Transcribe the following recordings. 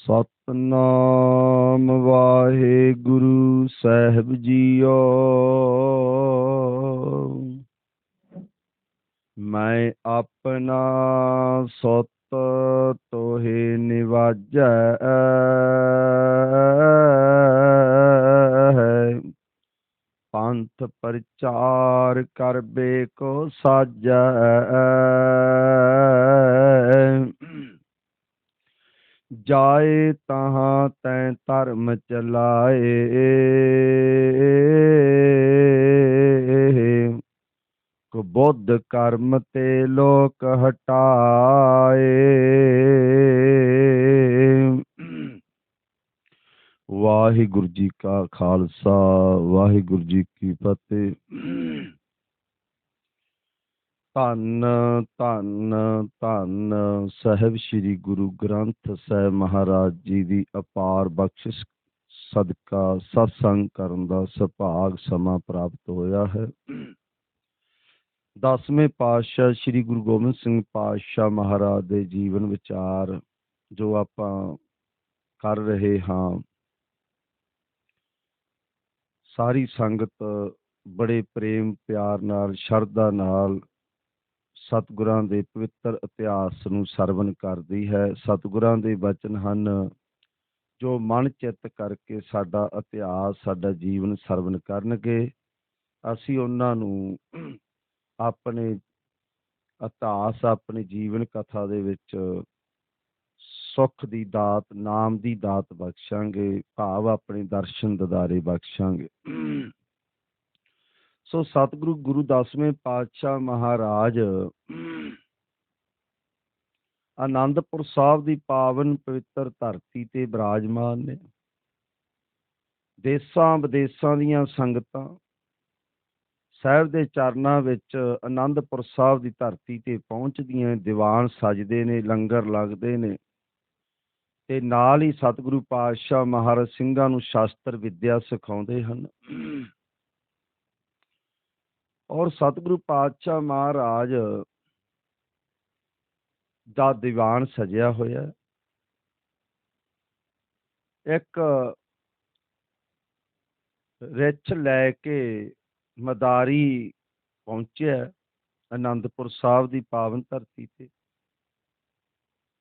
ਸਤਨਾਮ ਵਾਹਿਗੁਰੂ ਸਾਹਿਬ JIO. ਮੈਂ ਆਪਣਾ ਸੁਤ ਤੋਹੇ ਨਿਵਾਜੈ। ਪੰਥ ਪ੍ਰਚਾਰ ਕਰਬੇ ਕੋ ਸਾਜੈ। ਜਾਏ ਤਹਾਂ ਤੈ ਧਰਮ ਚਲਾਏ। ਕੋ ਬੁੱਧ ਕਰਮ ਤੇ ਲੋਕ ਹਟਾਏ। ਵਾਹਿਗੁਰੂ ਜੀ ਕਾ ਖਾਲਸਾ, ਵਾਹਿਗੁਰੂ ਜੀ ਕੀ ਫਤਿਹ। ਧੰਨ ਧੰਨ ਧੰਨ ਸਾਹਿਬ ਸ੍ਰੀ ਗੁਰੂ ਗ੍ਰੰਥ ਸਾਹਿਬ ਮਹਾਰਾਜ ਜੀ ਦੀ ਅਪਾਰ ਬਖਸ਼ਿਸ਼ ਸਦਕਾ ਸਤਸੰਗ ਕਰਨ ਦਾ ਸੁਭਾਗ ਸਮਾਂ ਪ੍ਰਾਪਤ ਹੋਇਆ ਹੈ। ਦਸਵੇਂ ਪਾਤਸ਼ਾਹ ਸ੍ਰੀ ਗੁਰੂ ਗੋਬਿੰਦ ਸਿੰਘ ਪਾਤਸ਼ਾਹ ਮਹਾਰਾਜ ਦੇ ਜੀਵਨ ਵਿਚਾਰ ਜੋ ਆਪਾਂ ਕਰ ਰਹੇ ਹਾਂ। ਸਾਰੀ ਸੰਗਤ ਬੜੇ ਪ੍ਰੇਮ, ਪਿਆਰ ਨਾਲ, ਸ਼ਰਧਾ ਨਾਲ ਸਤਿਗੁਰਾਂ ਦੇ ਪਵਿੱਤਰ ਇਤਿਹਾਸ ਨੂੰ ਸਰਵਨ ਕਰਦੀ ਹੈ। ਸਤਿਗੁਰਾਂ ਦੇ ਬਚਨ ਹਨ, ਜੋ ਮਨ ਚਿੱਤ ਕਰਕੇ ਸਾਡਾ ਇਤਿਹਾਸ, ਸਾਡਾ ਜੀਵਨ ਸਰਵਨ ਕਰਨਗੇ। ਅਸੀਂ ਉਹਨਾਂ ਨੂੰ ਆਪਣੇ ਇਤਿਹਾਸ, ਆਪਣੀ ਜੀਵਨ ਕਥਾ ਦੇ ਵਿੱਚ ਸੁਖ ਦੀ ਦਾਤ, ਨਾਮ ਦੀ ਦਾਤ ਬਖਸ਼ਾਂਗੇ, ਭਾਵ ਆਪਣੇ ਦਰਸ਼ਨ ਦਦਾਰੇ ਬਖਸ਼ਾਂਗੇ। ਸੋ ਸਤਿਗੁਰੂ ਗੁਰੂ ਦਸਵੇਂ ਪਾਤਸ਼ਾਹ ਮਹਾਰਾਜ ਆਨੰਦਪੁਰ ਸਾਹਿਬ ਦੀ ਪਾਵਨ ਪਵਿੱਤਰ ਧਰਤੀ ਤੇ ਬਿਰਾਜਮਾਨ ਨੇ। ਦੇਸਾਂ ਵਿਦੇਸਾਂ ਦੀਆਂ ਸੰਗਤਾਂ ਸਾਹਿਬ ਦੇ ਚਰਨਾਂ ਵਿੱਚ ਆਨੰਦਪੁਰ ਸਾਹਿਬ ਦੀ ਧਰਤੀ ਤੇ ਪਹੁੰਚਦੀਆਂ ਦੀਵਾਨ ਸਜਦੇ ਨੇ, ਲੰਗਰ ਲੱਗਦੇ ਨੇ ਤੇ ਨਾਲ ਹੀ ਸਤਿਗੁਰੂ ਪਾਤਸ਼ਾਹ ਮਹਾਰਾਜ ਸਿੰਘਾਂ ਨੂੰ ਸ਼ਾਸਤਰ, ਵਿੱਦਿਆ ਸਿਖਾਉਂਦੇ ਹਨ। ਔਰ ਸਤਿਗੁਰੂ ਪਾਤਸ਼ਾਹ ਮਹਾਰਾਜ ਦਾ ਦੀਵਾਨ ਸਜਿਆ ਹੋਇਆ ਇੱਕ ਰਿਛ ਲੈ ਕੇ ਮਦਾਰੀ ਪਹੁੰਚਿਆ ਆਨੰਦਪੁਰ ਸਾਹਿਬ ਦੀ ਪਾਵਨ ਧਰਤੀ ਤੇ।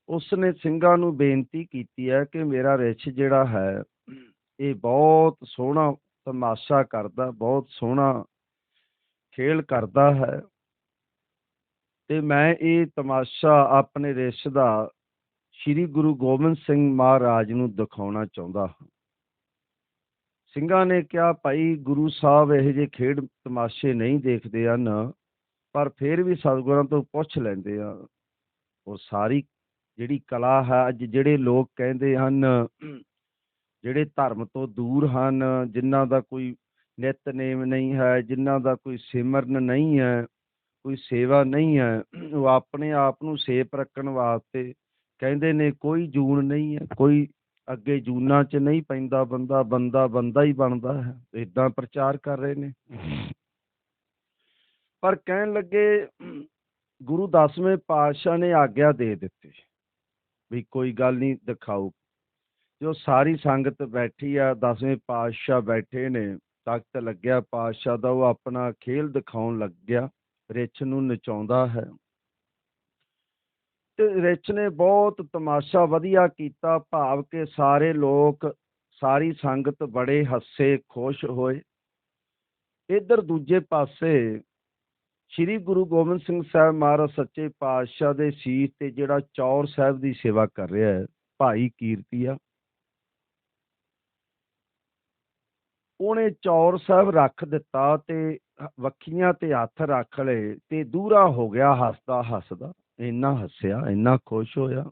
ਉਸ ਨੇ ਸਿੰਘਾਂ ਨੂੰ ਬੇਨਤੀ ਕੀਤੀ ਹੈ ਕਿ ਮੇਰਾ ਰਿਛ ਜਿਹੜਾ ਹੈ, ਇਹ ਬਹੁਤ ਸੋਹਣਾ ਤਮਾਸ਼ਾ ਕਰਦਾ, ਬਹੁਤ ਸੋਹਣਾ ਖੇਲ ਕਰਦਾ ਹੈ। ਤੇ ਮੈਂ ਇਹ ਤਮਾਸ਼ਾ ਆਪਣੇ ਰਿਛ ਦਾ ਸ੍ਰੀ ਗੁਰੂ ਗੋਬਿੰਦ ਸਿੰਘ ਮਹਾਰਾਜ ਨੂੰ ਦਿਖਾਉਣਾ ਚਾਹੁੰਦਾ ਹਾਂ। ਸਿੰਘਾਂ ਨੇ ਕਿਹਾ, ਭਾਈ, ਗੁਰੂ ਸਾਹਿਬ ਇਹੋ ਜਿਹੇ ਖੇਡ ਤਮਾਸ਼ੇ ਨਹੀਂ ਦੇਖਦੇ ਹਨ, ਪਰ ਫਿਰ ਵੀ ਸਤਿਗੁਰਾਂ ਤੋਂ ਪੁੱਛ ਲੈਂਦੇ ਆ। ਉਹ ਸਾਰੀ ਜਿਹੜੀ ਕਲਾ ਹੈ, ਅੱਜ ਜਿਹੜੇ ਲੋਕ ਕਹਿੰਦੇ ਹਨ, ਜਿਹੜੇ ਧਰਮ ਤੋਂ ਦੂਰ ਹਨ, ਜਿਨ੍ਹਾਂ ਦਾ ਕੋਈ ਨਿਤਨੇਮ ਨਹੀਂ ਹੈ, ਜਿਨ੍ਹਾਂ ਦਾ ਕੋਈ ਸਿਮਰਨ ਨਹੀਂ ਹੈ, ਕੋਈ ਸੇਵਾ ਨਹੀਂ ਹੈ, ਉਹ ਆਪਣੇ ਆਪ ਨੂੰ ਸੇਪ ਰੱਖਣ ਵਾਸਤੇ ਕਹਿੰਦੇ ਨੇ, ਕੋਈ ਜੂਨ ਨਹੀਂ ਹੈ, ਕੋਈ ਅੱਗੇ ਜੂਨਾਂ 'ਚ ਨਹੀਂ ਪੈਂਦਾ ਬੰਦਾ ਬੰਦਾ ਬੰਦਾ ਹੀ ਬਣਦਾ ਹੈ ਇਦਾਂ ਪ੍ਰਚਾਰ ਕਰ ਰਹੇ ਨੇ। ਪਰ ਕਹਿਣ ਲੱਗੇ, ਗੁਰੂ ਦਸਵੇਂ ਪਾਤਸ਼ਾਹ ਨੇ ਆਗਿਆ ਦੇ ਦਿੱਤੀ, ਵੀ ਕੋਈ ਗੱਲ ਨਹੀਂ, ਦਿਖਾਓ। ਜੋ ਸਾਰੀ ਸੰਗਤ ਬੈਠੀ ਆ, ਦਸਵੇਂ ਪਾਤਸ਼ਾਹ ਬੈਠੇ ਨੇ ਤਖਤ ਲੱਗਿਆ, ਪਾਤਸ਼ਾਹ ਦਾ ਉਹ ਆਪਣਾ ਖੇਲ ਦਿਖਾਉਣ ਲੱਗਿਆ ਰਿੱਛ ਨੂੰ ਨਚਾਉਂਦਾ ਹੈ। ਤੇ ਰਿਛ ਨੇ ਬਹੁਤ ਤਮਾਸ਼ਾ ਵਧੀਆ ਕੀਤਾ, ਭਾਵ ਕਿ ਸਾਰੇ ਲੋਕ, ਸਾਰੀ ਸੰਗਤ ਬੜੇ ਹੱਸੇ, ਖੁਸ਼ ਹੋਏ। ਇਧਰ ਦੂਜੇ ਪਾਸੇ ਸ੍ਰੀ ਗੁਰੂ ਗੋਬਿੰਦ ਸਿੰਘ ਸਾਹਿਬ ਮਹਾਰਾਜ ਸੱਚੇ ਪਾਤਸ਼ਾਹ ਦੇ ਸੀਸ ਤੇ ਜਿਹੜਾ ਚੌਰ ਸਾਹਿਬ ਦੀ ਸੇਵਾ ਕਰ ਰਿਹਾ ਹੈ, ਭਾਈ ਕੀਰਤੀਆ। ਉਹਨੇ ਚੌਰ ਸਾਹਿਬ ਰੱਖ ਦਿੱਤਾ ਤੇ ਵੱਖੀਆਂ ਤੇ ਹੱਥ ਰੱਖ ਲਏ ਤੇ ਦੂਰਾ ਹੋ ਗਿਆ ਹੱਸਦਾ ਹੱਸਦਾ। ਇੰਨਾ ਹੱਸਿਆ, ਇੰਨਾ ਖੁਸ਼ ਹੋਇਆ।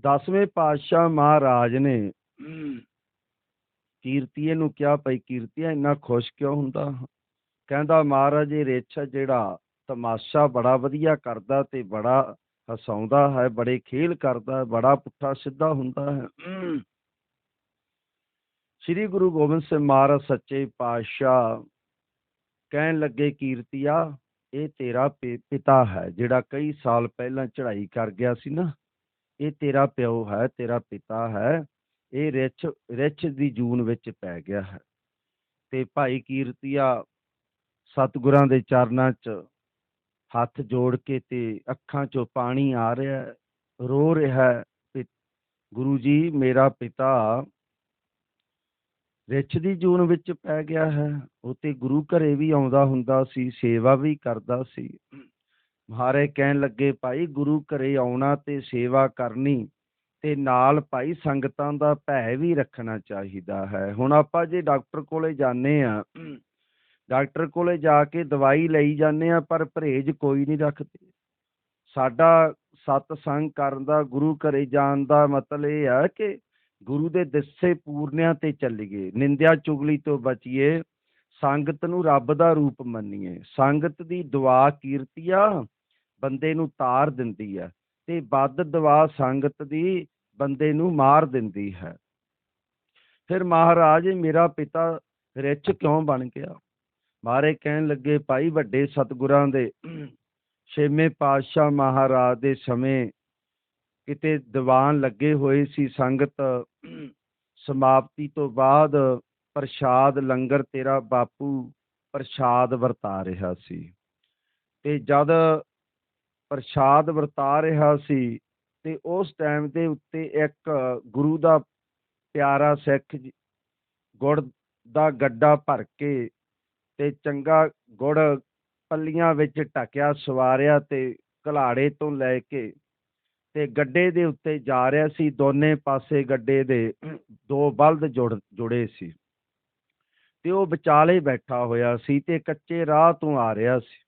ਦਸਵੇਂ ਪਾਤਸ਼ਾਹ ਮਹਾਰਾਜ ਨੇ ਕੀਰਤੀਏ ਨੂੰ ਕਿਹਾ, ਭਾਈ ਕੀਰਤੀਆ, ਇੰਨਾ ਖੁਸ਼ ਕਿਉਂ ਹੁੰਦਾ? ਕਹਿੰਦਾ, ਮਹਾਰਾਜ, ਇਹ ਰੇਛਾ ਜਿਹੜਾ ਤਮਾਸ਼ਾ ਬੜਾ ਵਧੀਆ ਕਰਦਾ ਤੇ ਬੜਾ ਹਸਾਉਂਦਾ ਹੈ, ਬੜੇ ਖੇਲ ਕਰਦਾ ਹੈ, ਬੜਾ ਪੁੱਠਾ ਸਿੱਧਾ ਹੁੰਦਾ ਹੈ। ਸ੍ਰੀ ਗੁਰੂ ਗੋਬਿੰਦ ਸਿੰਘ ਮਹਾਰਾਜ ਸੱਚੇ ਪਾਤਸ਼ਾਹ ਕਹਿਣ ਲੱਗੇ ਕੀਰਤੀਆ, ਇਹ ਤੇਰਾ ਪਿਤਾ ਹੈ, ਜਿਹੜਾ ਕਈ ਸਾਲ ਪਹਿਲਾਂ ਚੜ੍ਹਾਈ ਕਰ ਗਿਆ ਸੀ ਨਾ, ਇਹ ਤੇਰਾ ਪਿਓ ਹੈ, ਤੇਰਾ ਪਿਤਾ ਹੈ, ਇਹ ਰਿਛ ਰਿਛ ਦੀ ਜੂਨ ਵਿੱਚ ਪੈ ਗਿਆ ਹੈ। ਤੇ ਭਾਈ ਕੀਰਤੀਆ ਸਤਿਗੁਰਾਂ ਦੇ ਚਰਨਾਂ 'ਚ ਹੱਥ ਜੋੜ ਕੇ ਤੇ ਅੱਖਾਂ 'ਚੋਂ ਪਾਣੀ ਆ ਰਿਹਾ ਰੋ ਰਿਹਾ ਗੁਰੂ ਜੀ, ਮੇਰਾ ਪਿਤਾ ਰਿਛ ਦੀ ਜੂਨ ਵਿੱਚ ਪੈ ਗਿਆ ਹੈ ਉਹ ਤੇ ਗੁਰੂ ਘਰੇ ਵੀ ਆਉਂਦਾ ਹੁੰਦਾ ਸੀ, ਸੇਵਾ ਵੀ ਕਰਦਾ ਸੀ। ਮਹਾਰਾਜ ਕਹਿਣ ਲੱਗੇ, ਭਾਈ, ਗੁਰੂ ਘਰੇ ਆਉਣਾ ਤੇ ਸੇਵਾ ਕਰਨੀ ਤੇ ਨਾਲ ਭਾਈ ਸੰਗਤਾਂ ਦਾ ਭੈ ਵੀ ਰੱਖਣਾ ਚਾਹੀਦਾ ਹੈ। ਹੁਣ ਆਪਾਂ ਜੇ ਡਾਕਟਰ ਕੋਲੇ ਜਾਂਦੇ ਆ ਡਾਕਟਰ ਕੋਲੇ ਜਾ ਕੇ ਦਵਾਈ ਲਈ ਜਾਂਦੇ ਆ ਪਰ ਪਰਹੇਜ਼ ਕੋਈ ਨਹੀਂ ਰੱਖਦੇ। ਸਾਡਾ ਸਤਸੰਗ ਕਰਨ ਦਾ, ਗੁਰੂ ਘਰੇ ਜਾਣ ਦਾ ਮਤਲਬ ਇਹ ਆ ਕਿ ਗੁਰੂ ਦੇ ਦੱਸੇ ਪੂਰਨਿਆਂ ਤੇ ਚੱਲੀਏ ਨਿੰਦਿਆ ਚੁਗਲੀ ਤੋਂ ਬਚੀਏ, ਸੰਗਤ ਨੂੰ ਰੱਬ ਦਾ ਰੂਪ ਮੰਨੀਏ। ਸੰਗਤ ਦੀ ਦੁਆ ਕੀਰਤੀਆ ਬੰਦੇ ਨੂੰ ਤਾਰ ਦਿੰਦੀ ਹੈ ਤੇ ਵੱਧ ਦਵਾ ਸੰਗਤ ਦੀ ਬੰਦੇ ਨੂੰ ਮਾਰ ਦਿੰਦੀ ਹੈ। ਫਿਰ ਮਹਾਰਾਜ, ਮੇਰਾ ਪਿਤਾ ਰਿਚ ਕਿਉਂ ਬਣ ਗਿਆ? ਮਾਰੇ ਕਹਿਣ ਲੱਗੇ, ਭਾਈ ਵੱਡੇ ਸਤਿਗੁਰਾਂ ਦੇ, ਛੇਵੇਂ ਪਾਤਸ਼ਾਹ ਮਹਾਰਾਜ ਦੇ ਸਮੇਂ ਕਿਤੇ ਦੀਵਾਨ ਲੱਗੇ ਹੋਏ ਸੀ ਸੰਗਤ, ਸਮਾਪਤੀ ਤੋਂ ਬਾਅਦ ਪ੍ਰਸ਼ਾਦ ਲੰਗਰ ਤੇਰਾ ਬਾਪੂ ਪ੍ਰਸ਼ਾਦ ਵਰਤਾ ਰਿਹਾ ਸੀ। ਤੇ ਜਦ ਪ੍ਰਸ਼ਾਦ ਵਰਤਾ ਰਿਹਾ ਸੀ, ਤੇ ਉਸ ਟਾਈਮ ਦੇ ਉੱਤੇ ਇੱਕ ਗੁਰੂ ਦਾ ਪਿਆਰਾ ਸਿੱਖ ਜੀ ਗੁੜ ਦਾ ਗੱਡਾ ਭਰ ਕੇ ਤੇ ਚੰਗਾ ਗੁੜ ਪੱਲੀਆਂ ਵਿੱਚ ਟਕਿਆ ਸਵਾਰਿਆ ਤੇ ਘਲਾੜੇ ਤੋਂ ਲੈ ਕੇ ਤੇ ਗੱਡੇ ਦੇ ਉੱਤੇ ਜਾ ਰਿਹਾ ਸੀ, ਦੋਨੇ ਪਾਸੇ ਗੱਡੇ ਦੇ ਦੋ ਬਲਦ ਜੁੜ, ਜੁੜੇ ਸੀ। ਤੇ ਉਹ ਵਿਚਾਲੇ ਬੈਠਾ ਹੋਇਆ ਸੀ ਤੇ ਕੱਚੇ ਰਾਹ ਤੋਂ ਆ ਰਿਹਾ ਸੀ।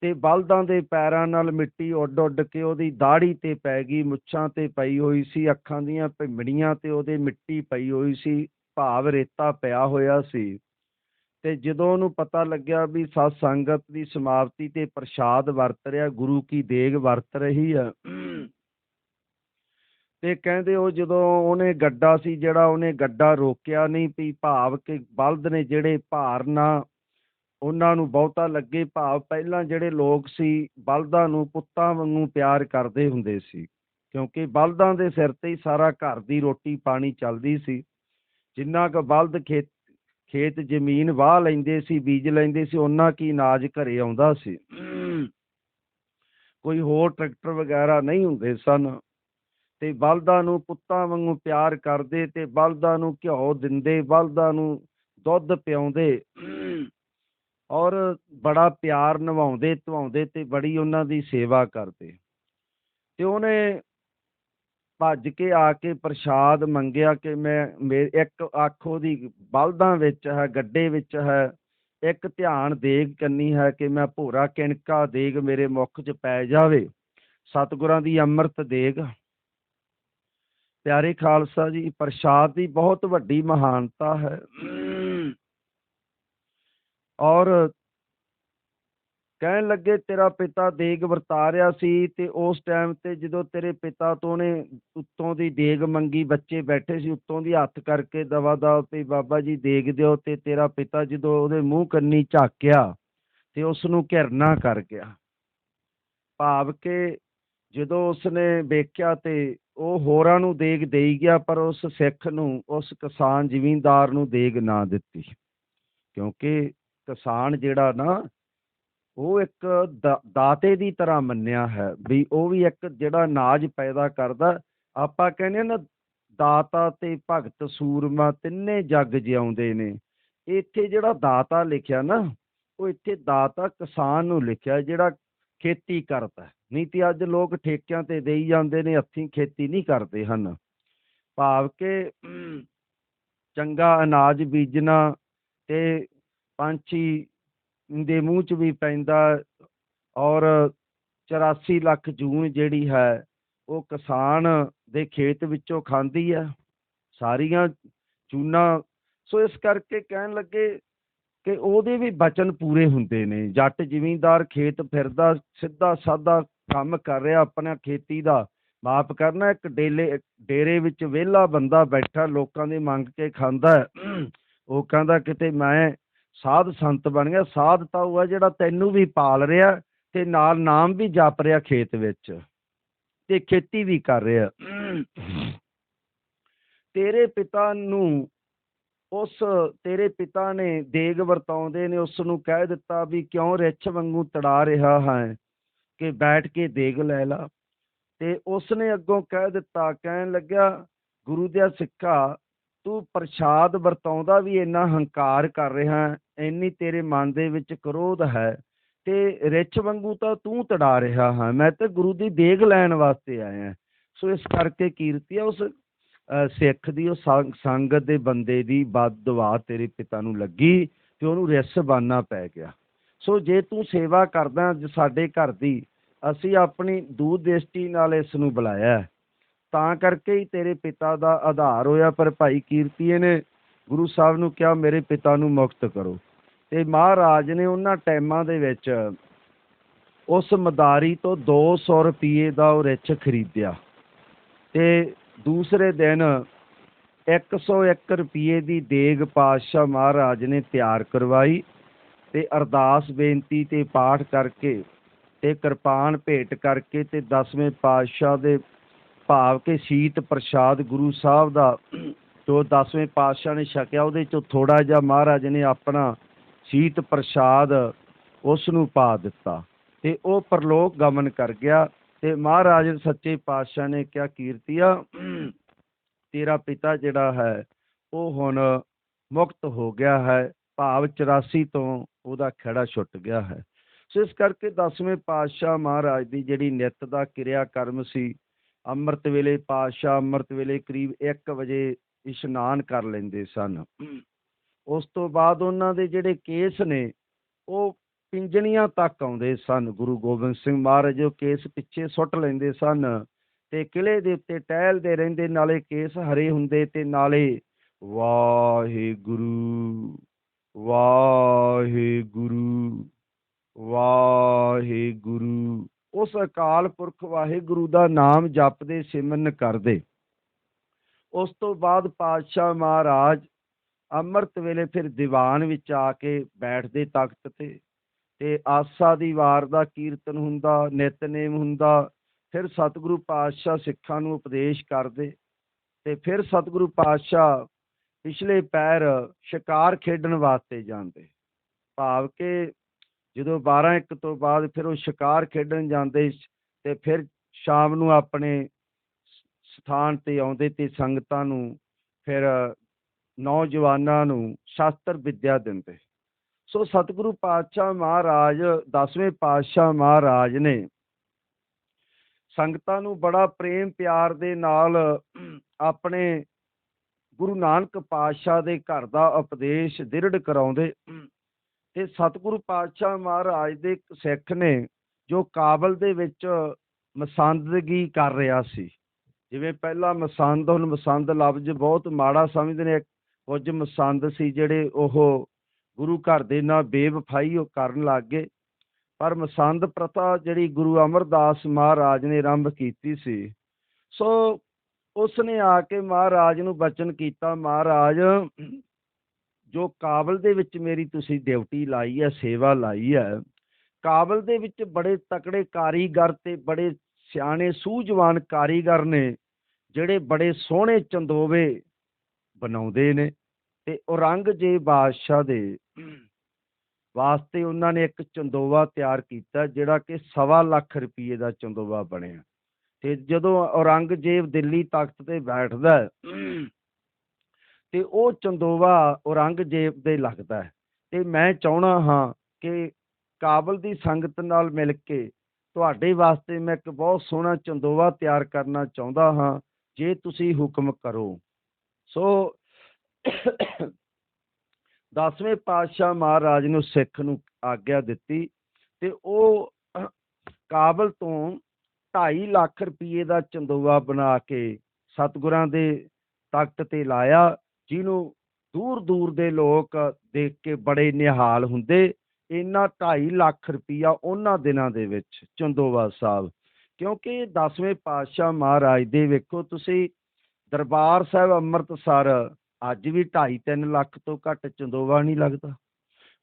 ਤੇ ਬਲਦਾਂ ਦੇ ਪੈਰਾਂ ਨਾਲ ਮਿੱਟੀ ਉੱਡ ਉੱਡ ਕੇ ਉਹਦੀ ਦਾੜੀ ਤੇ ਪੈ ਗਈ, ਮੁੱਛਾਂ ਤੇ ਪਈ ਹੋਈ ਸੀ, ਅੱਖਾਂ ਦੀਆਂ ਭਿੰਮੜੀਆਂ ਤੇ ਉਹਦੇ ਮਿੱਟੀ ਪਈ ਹੋਈ ਸੀ, ਭਾਵ ਰੇਤਾ ਪਿਆ ਹੋਇਆ ਸੀ। ਤੇ ਜਦੋਂ ਉਹਨੂੰ ਪਤਾ ਲੱਗਿਆ ਵੀ ਸਤ ਸੰਗਤ ਦੀ ਸਮਾਪਤੀ ਤੇ ਪ੍ਰਸ਼ਾਦ ਵਰਤ ਰਿਹਾ, ਗੁਰੂ ਕੀ ਦੇਗ ਵਰਤ ਰਹੀ ਆ, ਤੇ ਕਹਿੰਦੇ ਉਹ ਜਦੋਂ ਉਹਨੇ ਗੱਡਾ ਸੀ ਜਿਹੜਾ ਉਹਨੇ ਗੱਡਾ ਰੋਕਿਆ ਨਹੀਂ ਵੀ ਭਾਵ ਕਿ ਬਲਦ ਨੇ ਜਿਹੜੇ ਭਾਰ ਨਾ, ਉਹਨਾਂ ਨੂੰ ਬਹੁਤਾ ਲੱਗੇ ਭਾਵ ਪਹਿਲਾਂ ਜਿਹੜੇ ਲੋਕ ਸੀ ਬਲਦਾਂ ਨੂੰ ਪੁੱਤਾਂ ਵਾਂਗੂ ਪਿਆਰ ਕਰਦੇ ਹੁੰਦੇ ਸੀ, ਕਿਉਂਕਿ ਬਲਦਾਂ ਦੇ ਸਿਰ ਤੇ ਹੀ ਸਾਰਾ ਘਰ ਦੀ ਰੋਟੀ ਪਾਣੀ ਚੱਲਦੀ ਸੀ, ਜਿੰਨਾ ਕੁ ਬਲਦ ਖੇਤ ਖੇਤ ਜ਼ਮੀਨ ਵਾਹ ਲੈਂਦੇ ਸੀ, ਬੀਜ ਲੈਂਦੇ ਸੀ, ਉਹਨਾਂ ਕੀ ਅਨਾਜ ਘਰੇ ਆਉਂਦਾ ਸੀ? ਕੋਈ ਹੋਰ ਟਰੈਕਟਰ ਵਗੈਰਾ ਨਹੀਂ ਹੁੰਦੇ ਸਨ। ਤੇ ਬਲਦਾਂ ਨੂੰ ਪੁੱਤਾਂ ਵਾਂਗੂ ਪਿਆਰ ਕਰਦੇ ਤੇ ਬਲਦਾਂ ਨੂੰ ਘਿਓ ਦਿੰਦੇ, ਬਲਦਾਂ ਨੂੰ ਦੁੱਧ ਪਿਆਉਂਦੇ। ਔਰ ਬੜਾ ਪਿਆਰ ਨਿਭਾਉਂਦੇ ਧਵਾਉਂਦੇ ਤੇ ਬੜੀ ਉਹਨਾਂ ਦੀ ਸੇਵਾ ਕਰਦੇ। ਤੇ ਉਹਨੇ ਭੱਜ ਕੇ ਆ ਕੇ ਪ੍ਰਸ਼ਾਦ ਮੰਗਿਆ ਕਿ ਮੈਂ ਮੇ ਇੱਕ ਅੱਖ ਉਹਦੀ ਬਲਦਾਂ ਵਿੱਚ ਹੈ, ਗੱਡੇ ਵਿੱਚ ਹੈ, ਇੱਕ ਧਿਆਨ ਦੇਗ ਕੰਨੀ ਹੈ ਕਿ ਮੈਂ ਭੋਰਾ ਕਿਣਕਾ ਦੇਗ ਮੇਰੇ ਮੁਖ 'ਚ ਪੈ ਜਾਵੇ, ਸਤਿਗੁਰਾਂ ਦੀ ਅੰਮ੍ਰਿਤ ਦੇਗ। ਪਿਆਰੇ ਖਾਲਸਾ ਜੀ, ਪ੍ਰਸ਼ਾਦ ਦੀ ਬਹੁਤ ਵੱਡੀ ਮਹਾਨਤਾ ਹੈ। ਔਰ ਕਹਿਣ ਲੱਗੇ, ਤੇਰਾ ਪਿਤਾ ਦੇਗ ਵਰਤਾ ਰਿਹਾ ਸੀ ਤੇ ਉਸ ਟਾਈਮ ਤੇ ਜਦੋਂ ਤੇਰੇ ਪਿਤਾ ਤੋਂ ਨੇ ਉੱਤੋਂ ਦੀ ਦੇਗ ਮੰਗੀ, ਬੱਚੇ ਬੈਠੇ ਸੀ ਉੱਤੋਂ ਦੀ ਹੱਥ ਕਰਕੇ ਦਵਾ ਦਾ ਤੇ ਬਾਬਾ ਜੀ, ਦੇਗ ਦਿਓ ਤੇ ਤੇਰਾ ਪਿਤਾ ਜਦੋਂ ਉਹਦੇ ਮੂੰਹ ਕੰਨੀ ਝਾਕਿਆ ਤੇ ਉਸ ਨੂੰ ਘਿਰਨਾ ਕਰ ਗਿਆ। ਭਾਵ ਕਿ ਜਦੋਂ ਉਸਨੇ ਵੇਖਿਆ ਤੇ ਉਹ ਹੋਰਾਂ ਨੂੰ ਦੇਗ ਦੇਈ ਗਿਆ, ਪਰ ਉਸ ਸਿੱਖ ਨੂੰ, ਉਸ ਕਿਸਾਨ ਜ਼ਿਮੀਂਦਾਰ ਨੂੰ ਦੇਗ ਨਾ ਦਿੱਤੀ। ਕਿਉਂਕਿ ਕਿਸਾਨ ਜਿਹੜਾ ਨਾ ਉਹ ਇੱਕ ਦਾ- ਦਾਤੇ ਦੀ ਤਰ੍ਹਾਂ ਮੰਨਿਆ ਹੈ ਵੀ ਉਹ ਵੀ ਇੱਕ ਜਿਹੜਾ ਅਨਾਜ ਪੈਦਾ ਕਰਦਾ, ਆਪਾਂ ਕਹਿੰਦੇ ਨਾ ਦਾਤਾ ਤੇ ਭਗਤ ਸੂਰਮਾ ਤਿੰਨੇ ਜੱਗ ਜਿਉਂਦੇ ਨੇ। ਇੱਥੇ ਜਿਹੜਾ ਦਾਤਾ ਲਿਖਿਆ ਨਾ, ਉਹ ਇੱਥੇ ਦਾਤਾ ਕਿਸਾਨ ਨੂੰ ਲਿਖਿਆ ਜਿਹੜਾ ਖੇਤੀ ਕਰਦਾ ਨਹੀਂ ਤੇ ਅੱਜ ਲੋਕ ਠੇਕਿਆਂ ਤੇ ਦੇਈ ਜਾਂਦੇ ਨੇ, ਹੱਥੀਂ ਖੇਤੀ ਨਹੀਂ ਕਰਦੇ ਹਨ। ਭਾਵ ਕਿ ਚੰਗਾ ਅਨਾਜ ਬੀਜਣਾ ਤੇ ਪੰਛੀ ਦੇ ਮੂੰਹ 'ਚ ਵੀ ਪੈਂਦਾ ਔਰ 84 ਲੱਖ ਜੂਨ ਜਿਹੜੀ ਹੈ, ਉਹ ਕਿਸਾਨ ਦੇ ਖੇਤ ਵਿੱਚੋਂ ਖਾਂਦੀ ਹੈ। ਸਾਰੀਆਂ ਚੂਨਾ, ਸੋ ਇਸ ਕਰਕੇ ਕਹਿਣ ਲੱਗੇ ਕਿ ਉਹਦੇ ਵੀ ਬਚਨ ਪੂਰੇ ਹੁੰਦੇ ਨੇ। ਜੱਟ ਜ਼ਿਮੀਂਦਾਰ ਖੇਤ ਫਿਰਦਾ, ਸਿੱਧਾ ਸਾਦਾ ਕੰਮ ਕਰ ਰਿਹਾ ਆਪਣਾ ਖੇਤੀ ਦਾ। ਮਾਫ ਕਰਨਾ, ਇੱਕ ਡੇਲੇ ਡੇਰੇ ਵਿੱਚ ਵਿਹਲਾ ਬੰਦਾ ਬੈਠਾ, ਲੋਕਾਂ ਦੀ ਮੰਗ ਕੇ ਖਾਂਦਾ ਉਹ ਕਹਿੰਦਾ ਕਿਤੇ ਮੈਂ ਸਾਧ ਸੰਤ ਬਣ ਗਿਆ। ਸਾਧ ਤਾਂ ਉਹ ਹੈ ਜਿਹੜਾ ਤੈਨੂੰ ਵੀ ਪਾਲ ਰਿਹਾ ਤੇ ਨਾਲ ਨਾਮ ਵੀ ਜਪ ਰਿਹਾ ਖੇਤ ਵਿੱਚ ਤੇ ਖੇਤੀ ਵੀ ਕਰ ਰਿਹਾ। ਤੇਰੇ ਪਿਤਾ ਨੂੰ ਉਸ, ਤੇਰੇ ਪਿਤਾ ਨੇ ਦੇਗ ਵਰਤਾਉਂਦੇ ਨੇ, ਉਸ ਨੂੰ ਕਹਿ ਦਿੱਤਾ ਵੀ ਕਿਉਂ ਰਿੱਛ ਵਾਂਗੂ ਤੜਾ ਰਿਹਾ ਹੈ ਕਿ ਬੈਠ ਕੇ ਦੇਗ ਲੈ ਲਾ। ਤੇ ਉਸ ਨੇ ਅੱਗੋਂ ਕਹਿ ਦਿੱਤਾ, ਕਹਿਣ ਲੱਗਿਆ, ਗੁਰੂ ਦੇ ਸਿੱਖਾ ਤੂੰ ਪ੍ਰਸ਼ਾਦ ਵਰਤਾਉਂਦਾ ਵੀ ਇੰਨਾ ਹੰਕਾਰ ਕਰ ਰਿਹਾ, ਇੰਨੀ ਤੇਰੇ ਮਨ ਦੇ ਵਿੱਚ ਕ੍ਰੋਧ ਹੈ ਤੇ ਰਿੱਛ ਵਾਂਗੂ ਤਾਂ ਤੂੰ ਤੜਾ ਰਿਹਾ ਹਾਂ। ਮੈਂ ਤਾਂ ਗੁਰੂ ਦੀ ਦੇਗ ਲੈਣ ਵਾਸਤੇ ਆਇਆ। ਸੋ ਇਸ ਕਰਕੇ ਕੀਰਤੀ ਆ ਉਸ ਸਿੱਖ ਦੀ ਉਹ ਸੰਗਤ ਦੇ ਬੰਦੇ ਦੀ ਬਦਦੁਆ ਤੇਰੇ ਪਿਤਾ ਨੂੰ ਲੱਗੀ ਤੇ ਉਹਨੂੰ ਰਿਸ ਬਾਨਾ ਪੈ ਗਿਆ। ਸੋ ਜੇ ਤੂੰ ਸੇਵਾ ਕਰਦਾ ਸਾਡੇ ਘਰ ਦੀ, ਅਸੀਂ ਆਪਣੀ ਦੂਰ ਦ੍ਰਿਸ਼ਟੀ ਨਾਲ ਇਸ ਨੂੰ ਬੁਲਾਇਆ। ਤਾਂ ਕਰਕੇ ਹੀ ਤੇਰੇ ਪਿਤਾ ਦਾ ਆਧਾਰ ਹੋਇਆ, ਪਰ ਭਾਈ ਕੀਰਤੀਏ ਨੇ ਗੁਰੂ ਸਾਹਿਬ ਨੂੰ ਕਿਹਾ, ਮੇਰੇ ਪਿਤਾ ਨੂੰ ਮੁਕਤ ਕਰੋ। ਤੇ ਮਹਾਰਾਜ ਨੇ ਉਹਨਾਂ ਟਾਈਮਾਂ ਦੇ ਵਿੱਚ ਉਸ ਮਦਾਰੀ ਤੋਂ 200 ਰੁਪਏ ਦਾ ਉਹ ਰਿਚ ਖਰੀਦਿਆ। ਤੇ ਦੂਸਰੇ ਦਿਨ 101 ਰੁਪਏ ਦੀ ਦੇਗ ਪਾਤਸ਼ਾਹ ਮਹਾਰਾਜ ਨੇ ਤਿਆਰ ਕਰਵਾਈ ਤੇ ਅਰਦਾਸ ਬੇਨਤੀ ਤੇ ਪਾਠ ਕਰਕੇ ਤੇ ਕਿਰਪਾਨ ਭੇਟ ਕਰਕੇ ਤੇ ਦਸਵੇਂ ਪਾਤਸ਼ਾਹ ਦੇ ਭਾਵ ਕੇ ਸ਼ੀਤ ਪ੍ਰਸ਼ਾਦ ਗੁਰੂ ਸਾਹਿਬ ਦਾ, ਜੋ ਦਸਵੇਂ ਪਾਤਸ਼ਾਹ ਨੇ ਛਕਿਆ, ਉਹਦੇ ਚੋਂ ਥੋੜਾ ਜਿਹਾ ਮਹਾਰਾਜ ਨੇ ਆਪਣਾ ਸ਼ੀਤ ਪ੍ਰਸ਼ਾਦ ਉਸ ਨੂੰ ਪਾ ਦਿੱਤਾ ਤੇ ਉਹ ਪਰਲੋਕ ਗਮਨ ਕਰ ਗਿਆ ਤੇ ਮਹਾਰਾਜ ਸੱਚੇ ਪਾਤਸ਼ਾਹ ਨੇ ਕਿਹਾ, ਕੀਰਤੀਆ, ਤੇਰਾ ਪਿਤਾ ਜਿਹੜਾ ਹੈ, ਉਹ ਹੁਣ ਮੁਕਤ ਹੋ ਗਿਆ ਹੈ, ਭਾਵ 84 ਤੋਂ ਉਹਦਾ ਖੜਾ ਛੁੱਟ ਗਿਆ ਹੈ। ਸੋ ਇਸ ਕਰਕੇ ਦਸਵੇਂ ਪਾਤਸ਼ਾਹ ਮਹਾਰਾਜ ਦੀ ਜਿਹੜੀ ਨਿਤ ਦਾ ਕਿਰਿਆ ਕਰਮ ਸੀ ਅੰਮ੍ਰਿਤ ਵੇਲੇ ਪਾਤਸ਼ਾਹ ਅੰਮ੍ਰਿਤ ਵੇਲੇ ਕਰੀਬ 1 ਵਜੇ ਇਸ਼ਨਾਨ ਕਰ ਲੈਂਦੇ ਸਨ। ਉਸ ਤੋਂ ਬਾਅਦ ਉਹਨਾਂ ਦੇ ਜਿਹੜੇ ਕੇਸ ਨੇ, ਉਹ ਪਿੰਜਣੀਆਂ ਤੱਕ ਆਉਂਦੇ ਸਨ। ਗੁਰੂ ਗੋਬਿੰਦ ਸਿੰਘ ਮਹਾਰਾਜ ਉਹ ਕੇਸ ਪਿੱਛੇ ਸੁੱਟ ਲੈਂਦੇ ਸਨ ਤੇ ਕਿਲੇ ਦੇ ਉੱਤੇ ਟਹਿਲਦੇ ਰਹਿੰਦੇ, ਨਾਲੇ ਕੇਸ ਹਰੇ ਹੁੰਦੇ ਤੇ ਨਾਲੇ ਵਾਹਿਗੁਰੂ ਵਾਹਿਗੁਰੂ ਵਾਹਿਗੁਰੂ ਉਸ ਅਕਾਲ ਪੁਰਖ ਵਾਹਿਗੁਰੂ ਦਾ ਨਾਮ ਜਪਦੇ, ਸਿਮਰਨ ਕਰਦੇ। ਉਸ ਤੋਂ ਬਾਅਦ ਪਾਤਸ਼ਾਹ ਮਹਾਰਾਜ ਅੰਮ੍ਰਿਤ ਵੇਲੇ ਫਿਰ ਦੀਵਾਨ ਵਿੱਚ ਆ ਕੇ ਬੈਠਦੇ ਤਖਤ ਤੇ ਤੇ ਆਸਾ ਦੀ ਵਾਰ ਦਾ ਕੀਰਤਨ ਹੁੰਦਾ, ਨਿਤਨੇਮ ਹੁੰਦਾ, ਫਿਰ ਸਤਿਗੁਰੂ ਪਾਤਸ਼ਾਹ ਸਿੱਖਾਂ ਨੂੰ ਉਪਦੇਸ਼ ਕਰਦੇ, ਤੇ ਫਿਰ ਸਤਿਗੁਰੂ ਪਾਤਸ਼ਾਹ ਪਿਛਲੇ ਪੈਰ ਸ਼ਿਕਾਰ ਖੇਡਣ ਵਾਸਤੇ ਜਾਂਦੇ। ਭਾਵ ਕਿ ਜਦੋਂ 12 ਇੱਕ ਤੋਂ ਬਾਅਦ ਫਿਰ ਉਹ ਸ਼ਿਕਾਰ ਖੇਡਣ ਜਾਂਦੇ ਤੇ ਫਿਰ ਸ਼ਾਮ ਨੂੰ ਆਪਣੇ ਸਥਾਨ ਤੇ ਆਉਂਦੇ ਤੇ ਸੰਗਤਾਂ ਨੂੰ ਫਿਰ ਨੌਜਵਾਨਾਂ ਨੂੰ ਸ਼ਾਸਤਰ ਵਿੱਦਿਆ ਦਿੰਦੇ। ਸੋ ਸਤਿਗੁਰੂ ਪਾਤਸ਼ਾਹ ਮਹਾਰਾਜ, ਦਸਵੇਂ ਪਾਤਸ਼ਾਹ ਮਹਾਰਾਜ ਨੇ ਸੰਗਤਾਂ ਨੂੰ ਬੜਾ ਪ੍ਰੇਮ ਪਿਆਰ ਦੇ ਨਾਲ ਆਪਣੇ ਗੁਰੂ ਨਾਨਕ ਪਾਤਸ਼ਾਹ ਦੇ ਘਰ ਦਾ ਉਪਦੇਸ਼ ਦ੍ਰਿੜ ਕਰਾਉਂਦੇ ਤੇ ਸਤਿਗੁਰੂ ਪਾਤਸ਼ਾਹ ਮਹਾਰਾਜ ਦੇ ਇੱਕ ਸਿੱਖ ਨੇ ਜੋ ਕਾਬਲ ਦੇ ਵਿੱਚ ਮਸੰਦਗੀ ਕਰ ਰਿਹਾ ਸੀ। ਜਿਵੇਂ ਪਹਿਲਾਂ ਮਸੰਦ ਹੁਣ ਮਸੰਦ ਲਫ਼ਜ਼ ਬਹੁਤ ਮਾੜਾ ਸਮਝਦੇ ਨੇ ਕੁਝ ਮਸੰਦ ਸੀ ਜਿਹੜੇ ਉਹ ਗੁਰੂ ਘਰ ਦੇ ਨਾਲ ਬੇਵਫਾਈ ਉਹ ਕਰਨ ਲੱਗ ਗਏ। ਪਰ ਮਸੰਦ ਪ੍ਰਥਾ ਜਿਹੜੀ ਗੁਰੂ ਅਮਰਦਾਸ ਮਹਾਰਾਜ ਨੇ ਆਰੰਭ ਕੀਤੀ ਸੀ, ਸੋ ਉਸ ਨੇ ਆ ਕੇ ਮਹਾਰਾਜ ਨੂੰ ਬਚਨ ਕੀਤਾ। ਮਹਾਰਾਜ ਜੋ ਕਾਬਲ ਦੇ ਵਿੱਚ ਮੇਰੀ ਤੁਸੀਂ ਡਿਊਟੀ ਲਾਈ ਹੈ, ਸੇਵਾ ਲਾਈ ਹੈ, ਕਾਬਲ ਦੇ ਵਿੱਚ ਬੜੇ ਤਕੜੇ ਕਾਰੀਗਰ ਤੇ ਬੜੇ ਸਿਆਣੇ, ਸੂਝਵਾਨ ਕਾਰੀਗਰ ਨੇ, ਜਿਹੜੇ ਬੜੇ ਸੋਹਣੇ ਚੰਦੋਵੇ ਬਣਾਉਂਦੇ ਨੇ ਤੇ ਔਰੰਗਜ਼ੇਬ ਬਾਦਸ਼ਾਹ ਦੇ ਵਾਸਤੇ ਉਹਨਾਂ ਨੇ ਇੱਕ ਚੰਦੋਵਾ ਤਿਆਰ ਕੀਤਾ, ਜਿਹੜਾ ਕਿ ਸਵਾ ਲੱਖ ਰੁਪਏ ਦਾ ਚੰਦੋਵਾ ਬਣਿਆ। ਤੇ ਜਦੋਂ ਔਰੰਗਜ਼ੇਬ ਦਿੱਲੀ ਤਖਤ ਤੇ ਬੈਠਦਾ ਤੇ ਉਹ ਚੰਦੋਵਾ ਔਰੰਗਜ਼ੇਬ ਦੇ ਲੱਗਦਾ ਹੈ। ਤੇ ਮੈਂ ਚਾਹਣਾ ਹਾਂ ਕਿ ਕਾਬਲ ਦੀ ਸੰਗਤ ਨਾਲ ਮਿਲ ਕੇ ਤੁਹਾਡੇ ਵਾਸਤੇ ਮੈਂ ਇੱਕ ਬਹੁਤ ਸੋਹਣਾ ਚੰਦੋਵਾ ਤਿਆਰ ਕਰਨਾ ਚਾਹੁੰਦਾ ਹਾਂ, ਜੇ ਤੁਸੀਂ ਹੁਕਮ ਕਰੋ। ਸੋ ਦਸਵੇਂ ਪਾਤਸ਼ਾਹ ਮਹਾਰਾਜ ਨੂੰ ਸਿੱਖ ਨੂੰ ਆਗਿਆ ਦਿੱਤੀ ਤੇ ਉਹ ਕਾਬਲ ਤੋਂ 2.5 ਲੱਖ ਰੁਪਏ ਦਾ ਚੰਦੋਵਾ ਬਣਾ ਕੇ ਸਤਿਗੁਰਾਂ ਦੇ ਤਖਤ ਤੇ ਲਾਇਆ। ਜਿਹਨੂੰ ਦੂਰ ਦੂਰ ਦੇ ਲੋਕ ਦੇਖ ਕੇ ਬੜੇ ਨਿਹਾਲ ਹੁੰਦੇ, ਇਹਨਾਂ 2.5 ਲੱਖ ਰੁਪਈਆ ਉਹਨਾਂ ਦਿਨਾਂ ਦੇ ਵਿੱਚ ਚੰਦੋਵਾ ਸਾਹਿਬ। ਕਿਉਂਕਿ ਦਸਵੇਂ ਪਾਤਸ਼ਾਹ ਮਹਾਰਾਜ ਦੇ ਵੇਖੋ ਤੁਸੀਂ, ਦਰਬਾਰ ਸਾਹਿਬ ਅੰਮ੍ਰਿਤਸਰ ਅੱਜ ਵੀ 2.5 3 ਲੱਖ ਤੋਂ ਘੱਟ ਚੰਦੋਵਾ ਨਹੀਂ ਲੱਗਦਾ।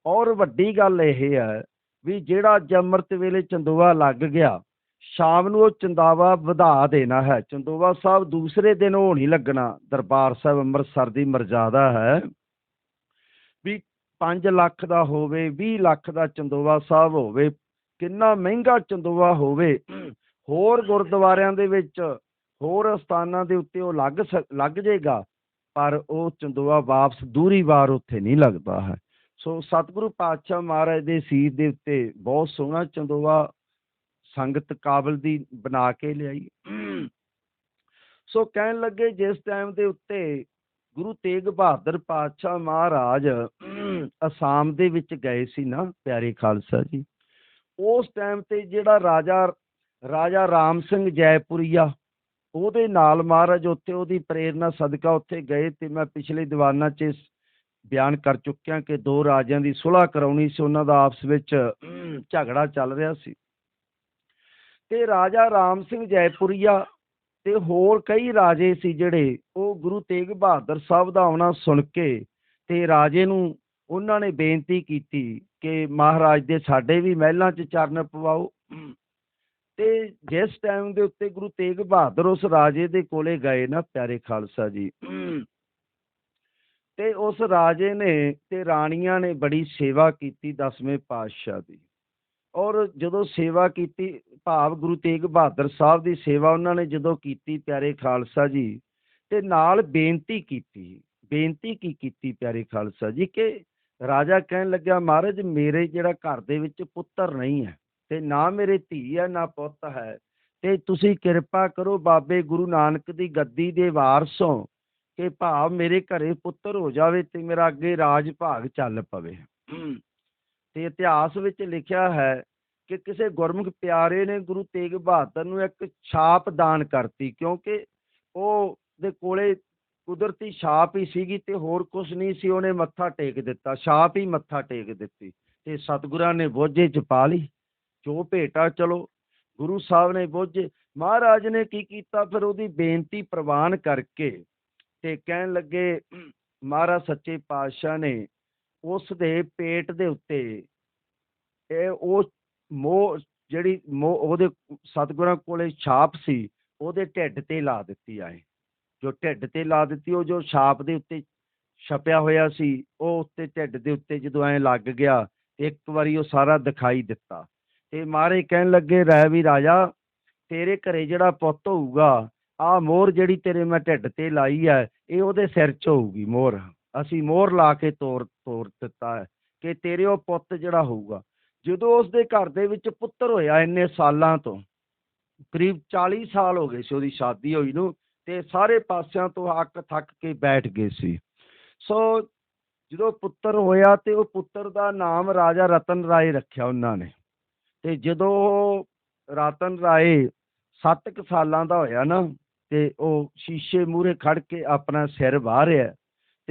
ਔਰ ਵੱਡੀ ਗੱਲ ਇਹ ਹੈ ਵੀ ਜਿਹੜਾ ਅੱਜ ਅੰਮ੍ਰਿਤ ਵੇਲੇ ਚੰਦੋਵਾ ਲੱਗ ਗਿਆ ਸ਼ਾਮ ਨੂੰ ਉਹ ਚੰਦਾਵਾ ਵਧਾ ਦੇਣਾ ਹੈ। ਚੰਦੋਵਾ ਸਾਹਿਬ ਦੂਸਰੇ ਦਿਨ ਉਹ ਨਹੀਂ ਲੱਗਣਾ। ਦਰਬਾਰ ਸਾਹਿਬ ਅੰਮ੍ਰਿਤਸਰ ਦੀ ਮਰਜ਼ਾਦਾ ਹੈ। ਵੀ 5 ਲੱਖ ਦਾ ਹੋਵੇ 20 ਲੱਖ ਦਾ ਚੰਦੋਵਾ ਸਾਹਿਬ ਹੋਵੇ, ਕਿੰਨਾ ਮਹਿੰਗਾ ਚੰਦੋਵਾ ਹੋਵੇ, ਹੋਰ ਗੁਰਦੁਆਰਿਆਂ ਦੇ ਵਿੱਚ, ਹੋਰ ਸਥਾਨਾਂ ਦੇ ਉੱਤੇ ਉਹ ਲੱਗ ਸਕ- ਲੱਗ ਜਾਏਗਾ ਪਰ ਉਹ ਚੰਦੋਆ ਵਾਪਸ ਦੂਰੀ ਵਾਰ ਉੱਥੇ ਨਹੀਂ ਲੱਗਦਾ ਹੈ। ਸੋ ਸਤਿਗੁਰੂ ਪਾਤਸ਼ਾਹ ਮਹਾਰਾਜ ਦੇ ਸੀਸ ਦੇ ਉੱਤੇ ਬਹੁਤ ਸੋਹਣਾ ਚੰਦੋਆ ਸੰਗਤ ਕਾਬਲ ਦੀ ਬਣਾ ਕੇ ਲਿਆਈ। ਸੋ ਕਹਿਣ ਲੱਗੇ ਜਿਸ ਟਾਈਮ ਦੇ ਉੱਤੇ ਗੁਰੂ ਤੇਗ ਬਹਾਦਰ ਪਾਤਸ਼ਾਹ ਮਹਾਰਾਜ ਅਸਾਮ ਦੇ ਵਿੱਚ ਗਏ ਸੀ ਨਾ, ਪਿਆਰੇ ਖਾਲਸਾ ਜੀ, ਉਸ ਟਾਈਮ ਤੇ ਜਿਹੜਾ ਰਾਜਾ ਰਾਜਾ ਰਾਮ ਸਿੰਘ ਜੈਪੁਰੀਆ, ਉਹਦੇ ਨਾਲ ਮਹਾਰਾਜ ਉੱਥੇ ਉਹਦੀ ਪ੍ਰੇਰਣਾ ਸਦਕਾ ਉੱਥੇ ਗਏ ਤੇ ਮੈਂ ਪਿਛਲੇ ਦੀਵਾਨਾਂ 'ਚ ਬਿਆਨ ਕਰ ਚੁੱਕਿਆ ਕਿ ਦੋ ਰਾਜਿਆਂ ਦੀ ਸੁਲ੍ਹਾ ਕਰਾਉਣੀ ਸੀ, ਉਹਨਾਂ ਦਾ ਆਪਸ ਵਿੱਚ ਝਗੜਾ ਚੱਲ ਰਿਹਾ ਸੀ। ਤੇ ਰਾਜਾ ਰਾਮ ਸਿੰਘ ਜੈਪੁਰੀਆ ਤੇ ਹੋਰ ਕਈ ਰਾਜੇ ਸੀ ਜਿਹੜੇ ਉਹ ਗੁਰੂ ਤੇਗ ਬਹਾਦਰ ਸਾਹਿਬ ਦਾ ਆਉਣਾ ਸੁਣ ਕੇ ਤੇ ਰਾਜੇ ਨੂੰ ਉਹਨਾਂ ਨੇ ਬੇਨਤੀ ਕੀਤੀ ਕਿ ਮਹਾਰਾਜ ਦੇ ਸਾਡੇ ਵੀ ਮਹਿਲਾਂ 'ਚ ਚਰਨ ਪਵਾਓ। ਤੇ ਜਿਸ ਟਾਈਮ ਦੇ ਉੱਤੇ ਗੁਰੂ ਤੇਗ ਬਹਾਦਰ ਉਸ ਰਾਜੇ ਦੇ ਕੋਲੇ ਗਏ ਨਾ ਪਿਆਰੇ ਖਾਲਸਾ ਜੀ। ਤੇ ਉਸ ਰਾਜੇ ਨੇ ਤੇ ਰਾਣੀਆਂ ਨੇ ਬੜੀ ਸੇਵਾ ਕੀਤੀ ਦਸਵੇਂ ਪਾਤਸ਼ਾਹ ਦੀ। ਔਰ ਜਦੋਂ ਸੇਵਾ ਕੀਤੀ, ਭਾਵ ਗੁਰੂ ਤੇਗ ਬਹਾਦਰ ਸਾਹਿਬ ਦੀ ਸੇਵਾ ਉਹਨਾਂ ਨੇ ਜਦੋਂ ਕੀਤੀ ਪਿਆਰੇ ਖਾਲਸਾ ਜੀ, ਤੇ ਨਾਲ ਬੇਨਤੀ ਕੀਤੀ, ਬੇਨਤੀ ਕੀ ਕੀਤੀ ਪਿਆਰੇ ਖਾਲਸਾ ਜੀ ਕਿ ਰਾਜਾ ਕਹਿਣ ਲੱਗਾ ਮਹਾਰਾਜ, ਮੇਰੇ ਜਿਹੜਾ ਘਰ ਦੇ ਵਿੱਚ ਪੁੱਤਰ ਨਹੀਂ ਹੈ, ਤੇ ਨਾ ਮੇਰੇ ਧੀ ਹੈ, ਨਾ ਪੁੱਤ ਹੈ, ਤੇ ਤੁਸੀਂ ਕਿਰਪਾ ਕਰੋ ਬਾਬੇ ਗੁਰੂ ਨਾਨਕ ਦੀ ਗੱਦੀ ਦੇ ਵਾਰਸੋਂ ਕਿ ਭਾਵ ਮੇਰੇ ਘਰੇ ਪੁੱਤਰ ਹੋ ਜਾਵੇ ਤੇ ਮੇਰਾ ਅੱਗੇ ਰਾਜ ਭਾਗ ਚੱਲ ਪਵੇ। ਤੇ ਇਤਿਹਾਸ ਵਿੱਚ ਲਿਖਿਆ ਹੈ ਕਿ ਕਿਸੇ ਗੁਰਮੁਖ ਪਿਆਰੇ ਨੇ ਗੁਰੂ ਤੇਗ ਬਹਾਦਰ ਨੂੰ ਇੱਕ ਛਾਪ ਦਾਨ ਕਰਤੀ, ਕਿਉਂਕਿ ਉਹ ਦੇ ਕੋਲੇ ਕੁਦਰਤੀ ਛਾਪ ਹੀ ਸੀਗੀ ਤੇ ਹੋਰ ਕੁਝ ਨਹੀਂ ਸੀ, ਉਹਨੇ ਮੱਥਾ ਟੇਕ ਦਿੱਤਾ, ਛਾਪ ਹੀ ਮੱਥਾ ਟੇਕ ਦਿੱਤੀ ਤੇ ਸਤਿਗੁਰਾਂ ਨੇ ਬੋਝੇ ਚ ਪਾ ਲਈ, ਜੋ ਭੇਟਾ ਚਲੋ, ਗੁਰੂ ਸਾਹਿਬ ਨੇ ਬੋਝੇ, ਮਹਾਰਾਜ ਨੇ ਕੀ ਕੀਤਾ, ਫਿਰ ਉਹਦੀ ਬੇਨਤੀ ਪ੍ਰਵਾਨ ਕਰਕੇ ਤੇ ਕਹਿਣ ਲੱਗੇ, ਮਹਾਰਾਜ ਸੱਚੇ ਪਾਤਸ਼ਾਹ ਨੇ ਉਸ ਦੇ ਪੇਟ ਦੇ ਉੱਤੇ। ਇਹ ਉਹ ਮੋਹ ਜਿਹੜੀ ਮੋਹ, ਉਹਦੇ ਸਤਿਗੁਰਾਂ ਕੋਲੇ ਛਾਪ ਸੀ, ਉਹਦੇ ਢਿੱਡ ਤੇ ਲਾ ਦਿੱਤੀ ਆਏ। ਜੋ ਢਿੱਡ ਤੇ ਲਾ ਦਿੱਤੀ, ਉਹ ਜੋ ਛਾਪ ਦੇ ਉੱਤੇ ਛਪਿਆ ਹੋਇਆ ਸੀ, ਉਹ ਉੱਤੇ ਢਿੱਡ ਦੇ ਉੱਤੇ ਜਦੋਂ ਐਂ ਲੱਗ ਗਿਆ, ਇੱਕ ਵਾਰੀ ਉਹ ਸਾਰਾ ਦਿਖਾਈ ਦਿੱਤਾ। ਤੇ ਮਾਰੇ ਕਹਿਣ ਲੱਗੇ, ਰਹਿ ਵੀ ਰਾਜਾ, ਤੇਰੇ ਘਰੇ ਜਿਹੜਾ ਪੁੱਤ ਹੋਊਗਾ ਆ ਮੋਹਰ ਜਿਹੜੀ ਤੇਰੇ ਮੈਂ ਢਿੱਡ ਤੇ ਲਾਈ ਹੈ, ਇਹ ਉਹਦੇ ਸਿਰ 'ਚ ਹੋਊਗੀ ਮੋਰ। ਅਸੀਂ ਮੋਹਰ ਲਾ ਕੇ ਤੋਰ ਤੋਰ ਦਿੱਤਾ ਹੈ ਕਿ ਤੇਰੇ ਉਹ ਪੁੱਤ ਜਿਹੜਾ ਹੋਊਗਾ, ਜਦੋਂ ਉਸ ਦੇ ਘਰ ਦੇ ਵਿੱਚ ਪੁੱਤਰ ਹੋਇਆ ਇੰਨੇ ਸਾਲਾਂ ਤੋਂ, ਕਰੀਬ 40 ਸਾਲ ਹੋ ਗਏ ਸੀ ਉਹਦੀ ਸ਼ਾਦੀ ਹੋਈ ਨੂੰ, ਤੇ ਸਾਰੇ ਪਾਸਿਆਂ ਤੋਂ ਅੱਕ ਥੱਕ ਕੇ ਬੈਠ ਗਏ ਸੀ। ਸੋ ਜਦੋਂ ਪੁੱਤਰ ਹੋਇਆ ਤੇ ਉਹ ਪੁੱਤਰ ਦਾ ਨਾਮ ਰਾਜਾ ਰਤਨ ਰਾਏ ਰੱਖਿਆ ਉਹਨਾਂ ਨੇ। ਤੇ ਜਦੋਂ ਉਹ ਰਤਨ ਰਾਏ 7 ਕੁ ਸਾਲਾਂ ਦਾ ਹੋਇਆ ਨਾ, ਤੇ ਉਹ ਸ਼ੀਸ਼ੇ ਮੂਹਰੇ ਖੜ ਕੇ ਆਪਣਾ ਸਿਰ ਵਾਹ ਰਿਹਾ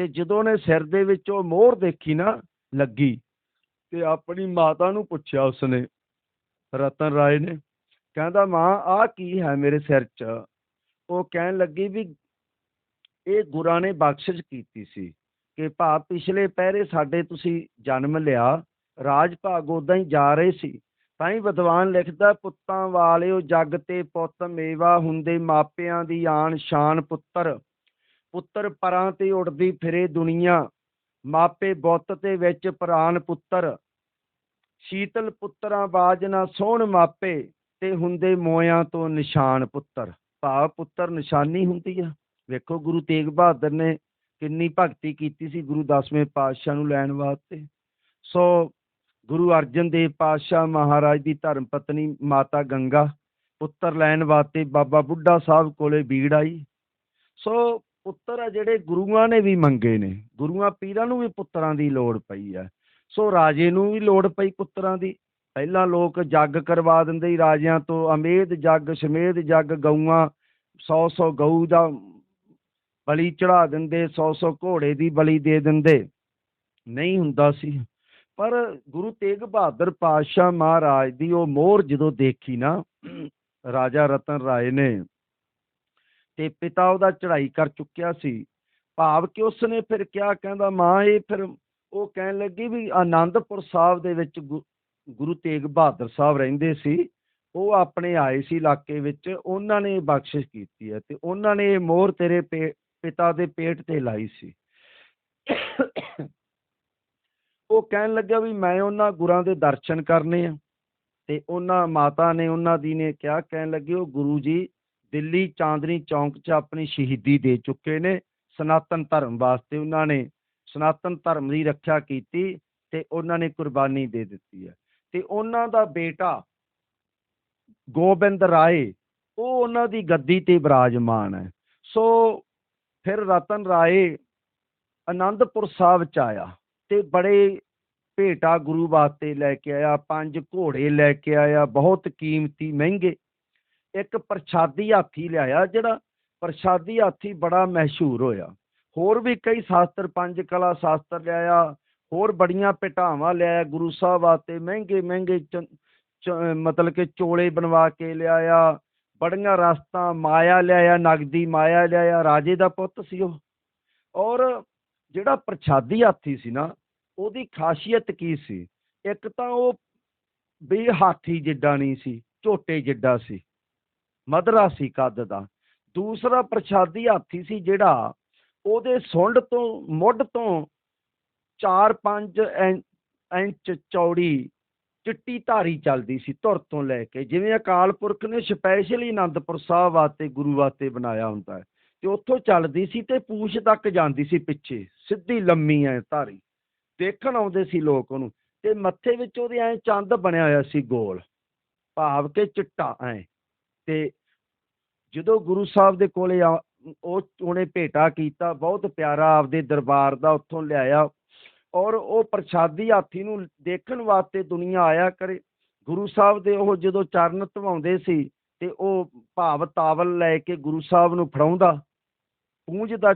ਤੇ ਜਦੋਂ ਉਹਨੇ ਸਿਰ ਦੇ ਵਿੱਚ ਉਹ ਮੋਹਰ ਦੇਖੀ ਨਾ ਲੱਗੀ ਤੇ ਆਪਣੀ ਮਾਤਾ ਨੂੰ ਪੁੱਛਿਆ ਉਸਨੇ, ਰਤਨ ਰਾਏ ਨੇ, ਕਹਿੰਦਾ, ਮਾਂ, ਆਹ ਕੀ ਹੈ ਮੇਰੇ ਸਿਰ 'ਚ? ਉਹ ਕਹਿਣ ਲੱਗੀ ਵੀ ਇਹ ਗੁਰਾਂ ਨੇ ਬਖਸ਼ਿਸ਼ ਕੀਤੀ ਸੀ ਕਿ ਭਾ ਪਿਛਲੇ ਪਹਿਰੇ ਸਾਡੇ ਤੁਸੀਂ ਜਨਮ ਲਿਆ ਰਾਜ ਭਾਗ ਉਦਾਂ ਹੀ ਜਾ ਰਹੇ ਸੀ, ਤਾਂ ਹੀ ਵਿਦਵਾਨ ਲਿਖਦਾ, ਪੁੱਤਾਂ ਵਾਲਿਓ ਜੱਗ ਤੇ ਪੁੱਤ ਮੇਵਾ ਹੁੰਦੇ, ਮਾਪਿਆਂ ਦੀ ਆਣ ਸ਼ਾਨ ਪੁੱਤਰ ਪੁੱਤਰ ਪਰਾਂ ਤੇ ਉੜਦੀ ਫਿਰੇ ਦੁਨੀਆ। ਮਾਪੇ ਬੁੱਤ ਤੇ ਵਿੱਚ ਪ੍ਰਾਨ ਪੁੱਤਰ। ਸ਼ੀਤਲ ਪੁੱਤਰਾਂ ਬਾਜ ਨਾ ਸੋਹਣ ਮਾਪੇ ਤੇ ਹੁੰਦੇ ਮੋਇਆਂ ਤੋਂ ਨਿਸ਼ਾਨ ਪੁੱਤਰ। ਭਾਵ ਪੁੱਤਰ ਨਿਸ਼ਾਨੀ ਹੁੰਦੀ ਆ। ਵੇਖੋ ਗੁਰੂ ਤੇਗ ਬਹਾਦਰ ਨੇ ਕਿੰਨੀ ਭਗਤੀ ਕੀਤੀ ਸੀ ਗੁਰੂ ਦਸਵੇਂ ਪਾਤਸ਼ਾਹ ਨੂੰ ਲੈਣ ਵਾਸਤੇ। ਸੋ ਗੁਰੂ ਅਰਜਨ ਦੇਵ ਪਾਤਸ਼ਾਹ ਮਹਾਰਾਜ ਦੀ ਧਰਮ ਪਤਨੀ ਮਾਤਾ ਗੰਗਾ ਪੁੱਤਰ ਲੈਣ ਵਾਸਤੇ ਬਾਬਾ ਬੁੱਢਾ ਸਾਹਿਬ ਕੋਲੇ ਬੀੜ ਆਈ। ਸੋ ਪੁੱਤਰ ਆ ਜਿਹੜੇ ਗੁਰੂਆਂ ਨੇ ਵੀ ਮੰਗੇ ਨੇ। ਗੁਰੂਆਂ ਪੀਰਾਂ ਨੂੰ ਵੀ ਪੁੱਤਰਾਂ ਦੀ ਲੋੜ ਪਈ ਆ। ਸੋ ਰਾਜੇ ਨੂੰ ਵੀ ਲੋੜ ਪਈ ਪੁੱਤਰਾਂ ਦੀ। ਪਹਿਲਾਂ ਲੋਕ ਜੱਗ ਕਰਵਾ ਦਿੰਦੇ ਸੀ ਰਾਜਿਆਂ ਤੋਂ। ਅਮੇਧ ਜੱਗ, ਸਮੇਧ ਜੱਗ, ਗਊਆਂ 100 100 ਗਊ ਦਾ ਬਲੀ ਚੜਾ ਦਿੰਦੇ 100 100 ਘੋੜੇ ਦੀ ਬਲੀ ਦੇ ਦਿੰਦੇ। ਨਹੀਂ ਹੁੰਦਾ ਸੀ। ਪਰ ਗੁਰੂ ਤੇਗ ਬਹਾਦਰ ਪਾਤਸ਼ਾਹ ਮਹਾਰਾਜ ਦੀ ਉਹ ਮੋਹਰ ਜਦੋਂ ਦੇਖੀ ਨਾ, ਰਾਜਾ ਰਤਨ ਰਾਏ ਨੇ ਤੇ ਪਿਤਾ ਉਹਦਾ ਚੜ੍ਹਾਈ ਕਰ ਚੁੱਕਿਆ ਸੀ। ਭਾਵ ਕਿ ਉਸਨੇ ਫਿਰ ਕਿਹਾ ਕਹਿੰਦਾ, ਮਾਂ, ਇਹ ਫਿਰ ਉਹ ਕਹਿਣ ਲੱਗੀ ਵੀ ਆਨੰਦਪੁਰ ਸਾਹਿਬ ਦੇ ਵਿੱਚ ਗੁਰੂ ਤੇਗ ਬਹਾਦਰ ਸਾਹਿਬ ਰਹਿੰਦੇ ਸੀ। ਉਹ ਆਪਣੇ ਆਏ ਸੀ ਇਲਾਕੇ ਵਿੱਚ, ਉਹਨਾਂ ਨੇ ਬਖਸ਼ਿਸ਼ ਕੀਤੀ ਹੈ ਤੇ ਉਹਨਾਂ ਨੇ ਇਹ ਮੋਹਰ ਤੇਰੇ ਪੇ- ਪਿਤਾ ਦੇ ਪੇਟ ਤੇ ਲਾਈ ਸੀ। ਉਹ ਕਹਿਣ ਲੱਗਾ ਵੀ ਮੈਂ ਉਹਨਾਂ ਗੁਰਾਂ ਦੇ ਦਰਸ਼ਨ ਕਰਨੇ ਆ ਤੇ ਉਹਨਾਂ ਮਾਤਾ ਨੇ, ਉਹਨਾਂ ਦੀ ਨੇ ਕਿਹਾ ਕਹਿਣ ਲੱਗੀ, ਉਹ ਗੁਰੂ ਜੀ ਦਿੱਲੀ ਚਾਂਦਨੀ ਚੌਂਕ 'ਚ ਆਪਣੀ ਸ਼ਹੀਦੀ ਦੇ ਚੁੱਕੇ ਨੇ। ਸਨਾਤਨ ਧਰਮ ਵਾਸਤੇ ਉਹਨਾਂ ਨੇ ਸਨਾਤਨ ਧਰਮ ਦੀ ਰੱਖਿਆ ਕੀਤੀ ਤੇ ਉਹਨਾਂ ਨੇ ਕੁਰਬਾਨੀ ਦੇ ਦਿੱਤੀ ਹੈ। ਤੇ ਉਹਨਾਂ ਦਾ ਬੇਟਾ ਗੋਬਿੰਦ ਰਾਏ, ਉਹ ਉਹਨਾਂ ਦੀ ਗੱਦੀ ਤੇ ਵਿਰਾਜਮਾਨ ਹੈ। ਸੋ ਫਿਰ ਰਤਨ ਰਾਏ ਆਨੰਦਪੁਰ ਸਾਹਿਬ ਚ ਆਇਆ ਤੇ ਬੜੇ ਭੇਟਾ ਗੁਰੂ ਵਾਸਤੇ ਲੈ ਕੇ ਆਇਆ, ਪੰਜ ਘੋੜੇ ਲੈ ਕੇ ਆਇਆ, ਬਹੁਤ ਕੀਮਤੀ, ਮਹਿੰਗੇ ਇੱਕ ਪ੍ਰਸ਼ਾਦੀ ਹਾਥੀ ਲਿਆਇਆ, ਜਿਹੜਾ ਪ੍ਰਸ਼ਾਦੀ ਹਾਥੀ ਬੜਾ ਮਸ਼ਹੂਰ ਹੋਇਆ। ਹੋਰ ਵੀ ਕਈ ਸ਼ਾਸਤਰ, ਪੰਜ ਕਲਾ ਸ਼ਾਸਤਰ ਲਿਆਇਆ, ਹੋਰ ਬੜੀਆਂ ਭੇਟਾਵਾਂ ਲਿਆਇਆ, ਗੁਰੂ ਸਾਹਿਬ ਵਾਸਤੇ ਮਹਿੰਗੇ ਮਹਿੰਗੇ ਮਤਲਬ ਕਿ ਚੋਲੇ ਬਣਵਾ ਕੇ ਲਿਆਇਆ, ਬੜੀਆਂ ਰਸਤਾ, ਮਾਇਆ ਲਿਆਇਆ, ਨਗਦੀ ਮਾਇਆ ਲਿਆਇਆ, ਰਾਜੇ ਦਾ ਪੁੱਤ ਸੀ ਉਹ। ਔਰ ਜਿਹੜਾ ਪ੍ਰਸ਼ਾਦੀ ਹਾਥੀ ਸੀ ਨਾ, ਉਹਦੀ ਖਾਸੀਅਤ ਕੀ ਸੀ? ਇੱਕ ਤਾਂ ਉਹ ਵੀ ਹਾਥੀ ਜਿੱਡਾ ਨਹੀਂ ਸੀ, ਝੋਟੇ ਜਿੱਡਾ ਸੀ। ਮਧਰਾ ਸੀ ਕੱਦ ਦਾ। ਦੂਸਰਾ ਪ੍ਰਸ਼ਾਦੀ ਹਾਥੀ ਸੀ ਜਿਹੜਾ ਉਹਦੇ ਸੁੰਡ ਤੋਂ, ਮੁੱਢ ਤੋਂ 4-5 ਇੰਚ ਚੌੜੀ ਚਿੱਟੀ ਧਾਰੀ ਚੱਲਦੀ ਸੀ ਧੁਰ ਤੋਂ ਲੈ ਕੇ, ਜਿਵੇਂ ਅਕਾਲ ਪੁਰਖ ਨੇ ਸਪੈਸ਼ਲੀ ਆਨੰਦਪੁਰ ਸਾਹਿਬ ਵਾਸਤੇ, ਗੁਰੂ ਵਾਸਤੇ ਬਣਾਇਆ ਹੁੰਦਾ ਹੈ। ਤੇ ਉੱਥੋਂ ਚੱਲਦੀ ਸੀ ਤੇ ਪੂਛ ਤੱਕ ਜਾਂਦੀ ਸੀ ਪਿੱਛੇ, ਸਿੱਧੀ ਲੰਮੀ ਐ ਧਾਰੀ। ਦੇਖਣ ਆਉਂਦੇ ਸੀ ਲੋਕ ਉਹਨੂੰ, ਤੇ ਮੱਥੇ ਵਿੱਚ ਉਹਦੇ ਐ ਚੰਦ ਬਣਿਆ ਹੋਇਆ ਸੀ ਗੋਲ। ਭਾਵ ਕਿ ਚਿੱਟਾ ਐ। ਤੇ ਜਦੋਂ ਗੁਰੂ ਸਾਹਿਬ ਦੇ ਕੋਲੇ ਆ- ਉਹ ਉਹਨੇ ਭੇਟਾ ਕੀਤਾ, ਬਹੁਤ ਪਿਆਰਾ ਆਪਦੇ ਦਰਬਾਰ ਦਾ ਉੱਥੋਂ ਲਿਆਇਆ ਔਰ ਉਹ ਪ੍ਰਸ਼ਾਦੀ ਹਾਥੀ ਨੂੰ ਦੇਖਣ ਵਾਸਤੇ ਦੁਨੀਆ ਆਇਆ ਕਰੇ। ਗੁਰੂ ਸਾਹਿਬ ਦੇ ਉਹ ਜਦੋਂ ਚਰਨ ਧਵਾਉਂਦੇ ਸੀ ਤੇ ਉਹ ਭਾਵ ਤਾਵਲ ਲੈ ਕੇ ਗੁਰੂ ਸਾਹਿਬ ਨੂੰ ਫੜਾਉਂਦਾ, ਪੂੰਝਦਾ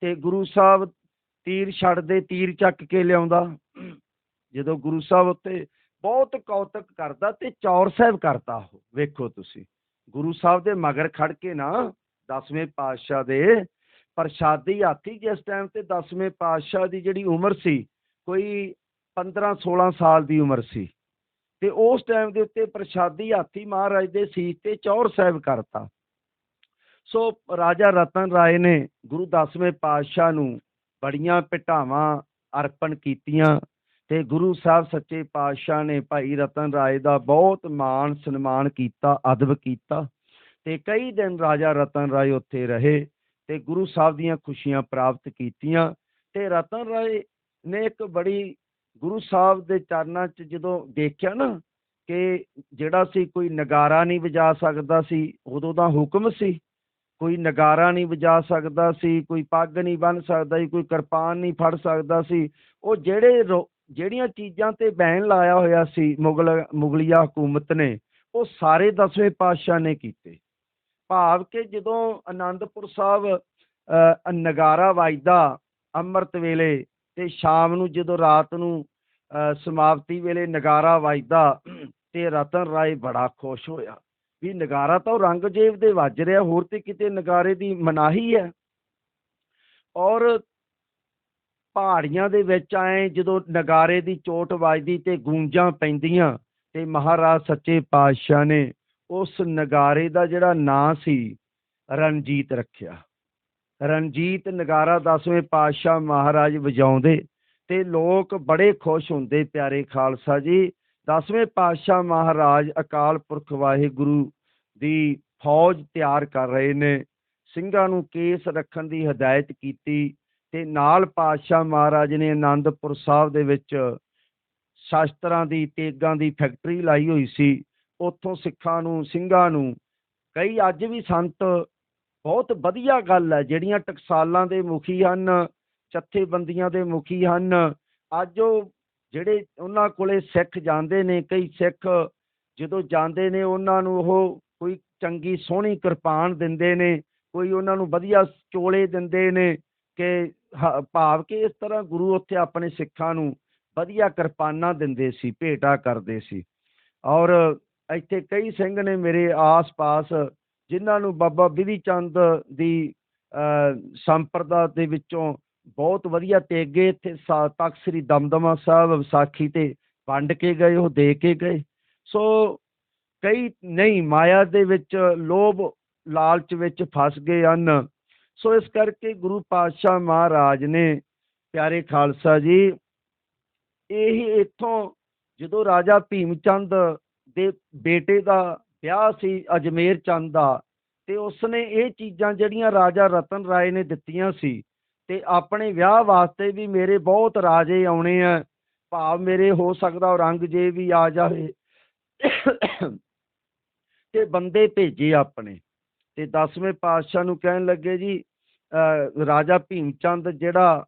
ਤੇ ਗੁਰੂ ਸਾਹਿਬ ਤੀਰ ਛੱਡਦੇ, ਤੀਰ ਚੱਕ ਕੇ ਲਿਆਉਂਦਾ। ਜਦੋਂ ਗੁਰੂ ਸਾਹਿਬ ਉੱਤੇ ਬਹੁਤ ਕੌਤਕ ਕਰਦਾ ਤੇ ਚੌਰ ਸਾਹਿਬ ਕਰਦਾ ਉਹ, ਵੇਖੋ ਤੁਸੀਂ। ਗੁਰੂ ਸਾਹਿਬ ਦੇ ਮਗਰ ਖੜ ਕੇ ਨਾ ਦਸਵੇਂ ਪਾਤਸ਼ਾਹ ਦੇ ਪ੍ਰਸ਼ਾਦੀ ਹਾਥੀ ਜਿਸ ਟਾਈਮ ਤੇ ਦਸਵੇਂ ਪਾਤਸ਼ਾਹ ਦੀ ਜਿਹੜੀ ਉਮਰ ਸੀ, ਕੋਈ 15 16 ਸਾਲ ਦੀ ਉਮਰ ਸੀ। ਤੇ ਉਸ ਟਾਈਮ ਦੇ ਉੱਤੇ ਪ੍ਰਸ਼ਾਦੀ ਹਾਥੀ ਮਹਾਰਾਜ ਦੇ ਸੀਸ ਤੇ ਚੌਰ ਸਾਹਿਬ ਕਰਤਾ। ਸੋ ਰਾਜਾ ਰਤਨ ਰਾਏ ਨੇ ਗੁਰੂ ਦਸਵੇਂ ਪਾਤਸ਼ਾਹ ਨੂੰ ਬੜੀਆਂ ਭਟਾਵਾਂ ਅਰਪਣ ਕੀਤੀਆਂ। ਤੇ ਗੁਰੂ ਸਾਹਿਬ ਸੱਚੇ ਪਾਤਸ਼ਾਹ ਨੇ ਭਾਈ ਰਤਨ ਰਾਏ ਦਾ ਬਹੁਤ ਮਾਣ ਸਨਮਾਨ ਕੀਤਾ, ਅਦਬ ਕੀਤਾ ਤੇ ਕਈ ਦਿਨ ਰਾਜਾ ਰਤਨ ਰਾਏ ਉੱਥੇ ਰਹੇ ਤੇ ਗੁਰੂ ਸਾਹਿਬ ਦੀਆਂ ਖੁਸ਼ੀਆਂ ਪ੍ਰਾਪਤ ਕੀਤੀਆਂ ਤੇ ਰਤਨ ਰਾਏ ਨੇ ਇੱਕ ਬੜੀ ਗੁਰੂ ਸਾਹਿਬ ਦੇ ਚਰਨਾਂ 'ਚ ਜਦੋਂ ਦੇਖਿਆ ਨਾ ਕਿ ਜਿਹੜਾ ਸੀ ਕੋਈ ਨਗਾਰਾ ਨਹੀਂ ਵਜਾ ਸਕਦਾ ਸੀ, ਉਦੋਂ ਦਾ ਹੁਕਮ ਸੀ। ਕੋਈ ਨਗਾਰਾ ਨਹੀਂ ਵਜਾ ਸਕਦਾ ਸੀ, ਕੋਈ ਪੱਗ ਨਹੀਂ ਬੰਨ ਸਕਦਾ ਸੀ, ਕੋਈ ਕਿਰਪਾਨ ਨਹੀਂ ਫੜ ਸਕਦਾ ਸੀ। ਉਹ ਜਿਹੜੇ ਰੋ- ਜਿਹੜੀਆਂ ਚੀਜ਼ਾਂ ਤੇ ਬੈਨ ਲਾਇਆ ਹੋਇਆ ਸੀ ਮੁਗਲ ਮੁਗਲੀਆ ਹਕੂਮਤ ਨੇ ਉਹ ਸਾਰੇ ਦਸਵੇਂ ਪਾਤਸ਼ਾਹ ਨੇ ਕੀਤੇ। ਭਾਵ ਕਿ ਜਦੋਂ ਆਨੰਦਪੁਰ ਸਾਹਿਬ ਨਗਾਰਾ ਵੱਜਦਾ ਅੰਮ੍ਰਿਤ ਵੇਲੇ ਤੇ ਸ਼ਾਮ ਨੂੰ ਜਦੋਂ ਰਾਤ ਨੂੰ ਅ, ਸਮਾਪਤੀ ਵੇਲੇ ਨਗਾਰਾ ਵੱਜਦਾ ਤੇ ਰਤਨ ਰਾਏ ਬੜਾ ਖੁਸ਼ ਹੋਇਆ। ਵੀ ਨਗਾਰਾ ਤਾਂ ਉਹ ਰੰਗਜੇਬ ਦੇ ਵੱਜ ਰਿਹਾ ਹੋਰ ਤੇ ਕਿਤੇ ਨਗਾਰੇ ਦੀ ਮਨਾਹੀ ਹੈ। ਔਰ ਪਹਾੜੀਆਂ ਦੇ ਵਿੱਚ ਆਏ ਜਦੋਂ ਨਗਾਰੇ ਦੀ ਚੋਟ ਵੱਜਦੀ ਤੇ ਗੂੰਜਾਂ ਪੈਂਦੀਆਂ ਤੇ ਮਹਾਰਾਜ ਸੱਚੇ ਪਾਤਸ਼ਾਹ ਨੇ ਉਸ ਨਗਾਰੇ ਦਾ ਜਿਹੜਾ ਨਾਂ ਸੀ, ਰਣਜੀਤ ਰੱਖਿਆ। ਰਣਜੀਤ ਨਗਾਰਾ ਦਸਵੇਂ ਪਾਤਸ਼ਾਹ ਮਹਾਰਾਜ ਵਜਾਉਂਦੇ ਤੇ ਲੋਕ ਬੜੇ ਖੁਸ਼ ਹੁੰਦੇ, ਪਿਆਰੇ ਖਾਲਸਾ ਜੀ। ਦਸਵੇਂ ਪਾਤਸ਼ਾਹ ਮਹਾਰਾਜ ਅਕਾਲ ਪੁਰਖ ਵਾਹਿਗੁਰੂ ਦੀ ਫੌਜ ਤਿਆਰ ਕਰ ਰਹੇ ਨੇ। ਸਿੰਘਾਂ ਨੂੰ ਕੇਸ ਰੱਖਣ ਦੀ ਹਦਾਇਤ ਕੀਤੀ। ਤੇ ਨਾਲ ਪਾਤਸ਼ਾਹ ਮਹਾਰਾਜ ਨੇ ਆਨੰਦਪੁਰ ਸਾਹਿਬ ਦੇ ਵਿੱਚ ਸ਼ਾਸਤਰਾਂ ਦੀ, ਤੇਗਾਂ ਦੀ ਫੈਕਟਰੀ ਲਾਈ ਹੋਈ ਸੀ। ਉੱਥੋਂ ਸਿੱਖਾਂ ਨੂੰ, ਸਿੰਘਾਂ ਨੂੰ ਕਈ ਅੱਜ ਵੀ ਸੰਤ ਬਹੁਤ ਵਧੀਆ ਗੱਲ ਹੈ, ਜਿਹੜੀਆਂ ਟਕਸਾਲਾਂ ਦੇ ਮੁਖੀ ਹਨ, ਜਥੇਬੰਦੀਆਂ ਦੇ ਮੁਖੀ ਹਨ। ਅੱਜ ਉਹ ਜਿਹੜੇ ਉਹਨਾਂ ਕੋਲੇ ਸਿੱਖ ਜਾਂਦੇ ਨੇ, ਕਈ ਸਿੱਖ ਜਦੋਂ ਜਾਂਦੇ ਨੇ, ਉਹਨਾਂ ਨੂੰ ਉਹ ਕੋਈ ਚੰਗੀ ਸੋਹਣੀ ਕਿਰਪਾਨ ਦਿੰਦੇ ਨੇ, ਕੋਈ ਉਹਨਾਂ ਨੂੰ ਵਧੀਆ ਚੋਲੇ ਦਿੰਦੇ ਨੇ। ਕਿ ਹ- ਭਾਵ ਕਿ ਇਸ ਤਰ੍ਹਾਂ ਗੁਰੂ ਉੱਥੇ ਆਪਣੇ ਸਿੱਖਾਂ ਨੂੰ ਵਧੀਆ ਕਿਰਪਾਨਾਂ ਦਿੰਦੇ ਸੀ ਭੇਟਾ ਕਰਦੇ ਸੀ। ਔਰ ਇੱਥੇ ਕਈ ਸਿੰਘ ਨੇ ਮੇਰੇ ਆਸ-ਪਾਸ ਜਿਨ੍ਹਾਂ ਨੂੰ ਬਾਬਾ ਬਿਧੀ ਚੰਦ ਦੀ ਅ, ਸੰਪਰਦਾ ਦੇ ਵਿੱਚੋਂ ਬਹੁਤ ਵਧੀਆ ਤੇਗੇ ਇੱਥੇ ਤਖ਼ਤ ਸ੍ਰੀ ਦਮਦਮਾ ਸਾਹਿਬ ਵਿਸਾਖੀ ਤੇ ਵੰਡ ਕੇ ਗਏ ਉਹ ਦੇ ਕੇ ਗਏ। ਸੋ ਕਈ ਨਹੀਂ ਮਾਇਆ ਦੇ ਵਿੱਚ ਲੋਭ ਲਾਲਚ ਵਿੱਚ ਫਸ ਗਏ ਹਨ। ਸੋ ਇਸ ਕਰਕੇ ਗੁਰੂ ਪਾਤਸ਼ਾਹ ਮਹਾਰਾਜ ਨੇ ਪਿਆਰੇ ਖਾਲਸਾ ਜੀ, ਇਹ ਇੱਥੋਂ ਜਦੋਂ ਰਾਜਾ ਭੀਮ ਚੰਦ ਦੇ ਬੇਟੇ ਦਾ ਵਿਆਹ ਸੀ ਅਜਮੇਰ ਚੰਦ ਦਾ, ਤੇ ਉਸਨੇ ਇਹ ਚੀਜ਼ਾਂ ਜਿਹੜੀਆਂ ਰਾਜਾ ਰਤਨ ਰਾਏ ਨੇ ਦਿੱਤੀਆਂ ਸੀ ਤੇ ਆਪਣੇ ਵਿਆਹ ਵਾਸਤੇ ਵੀ ਮੇਰੇ ਬਹੁਤ ਰਾਜੇ ਆਉਣੇ ਆ, ਭਾਵ ਮੇਰੇ ਹੋ ਸਕਦਾ ਔਰੰਗਜ਼ੇਬ ਵੀ ਆ ਜਾਵੇ ਤੇ ਬੰਦੇ ਭੇਜੇ ਆਪਣੇ। ਤੇ 10ਵੇਂ ਪਾਤਸ਼ਾਹ ਨੂੰ ਕਹਿਣ ਲੱਗੇ ਜੀ ਰਾਜਾ ਭੀਮ ਚੰਦ ਜਿਹੜਾ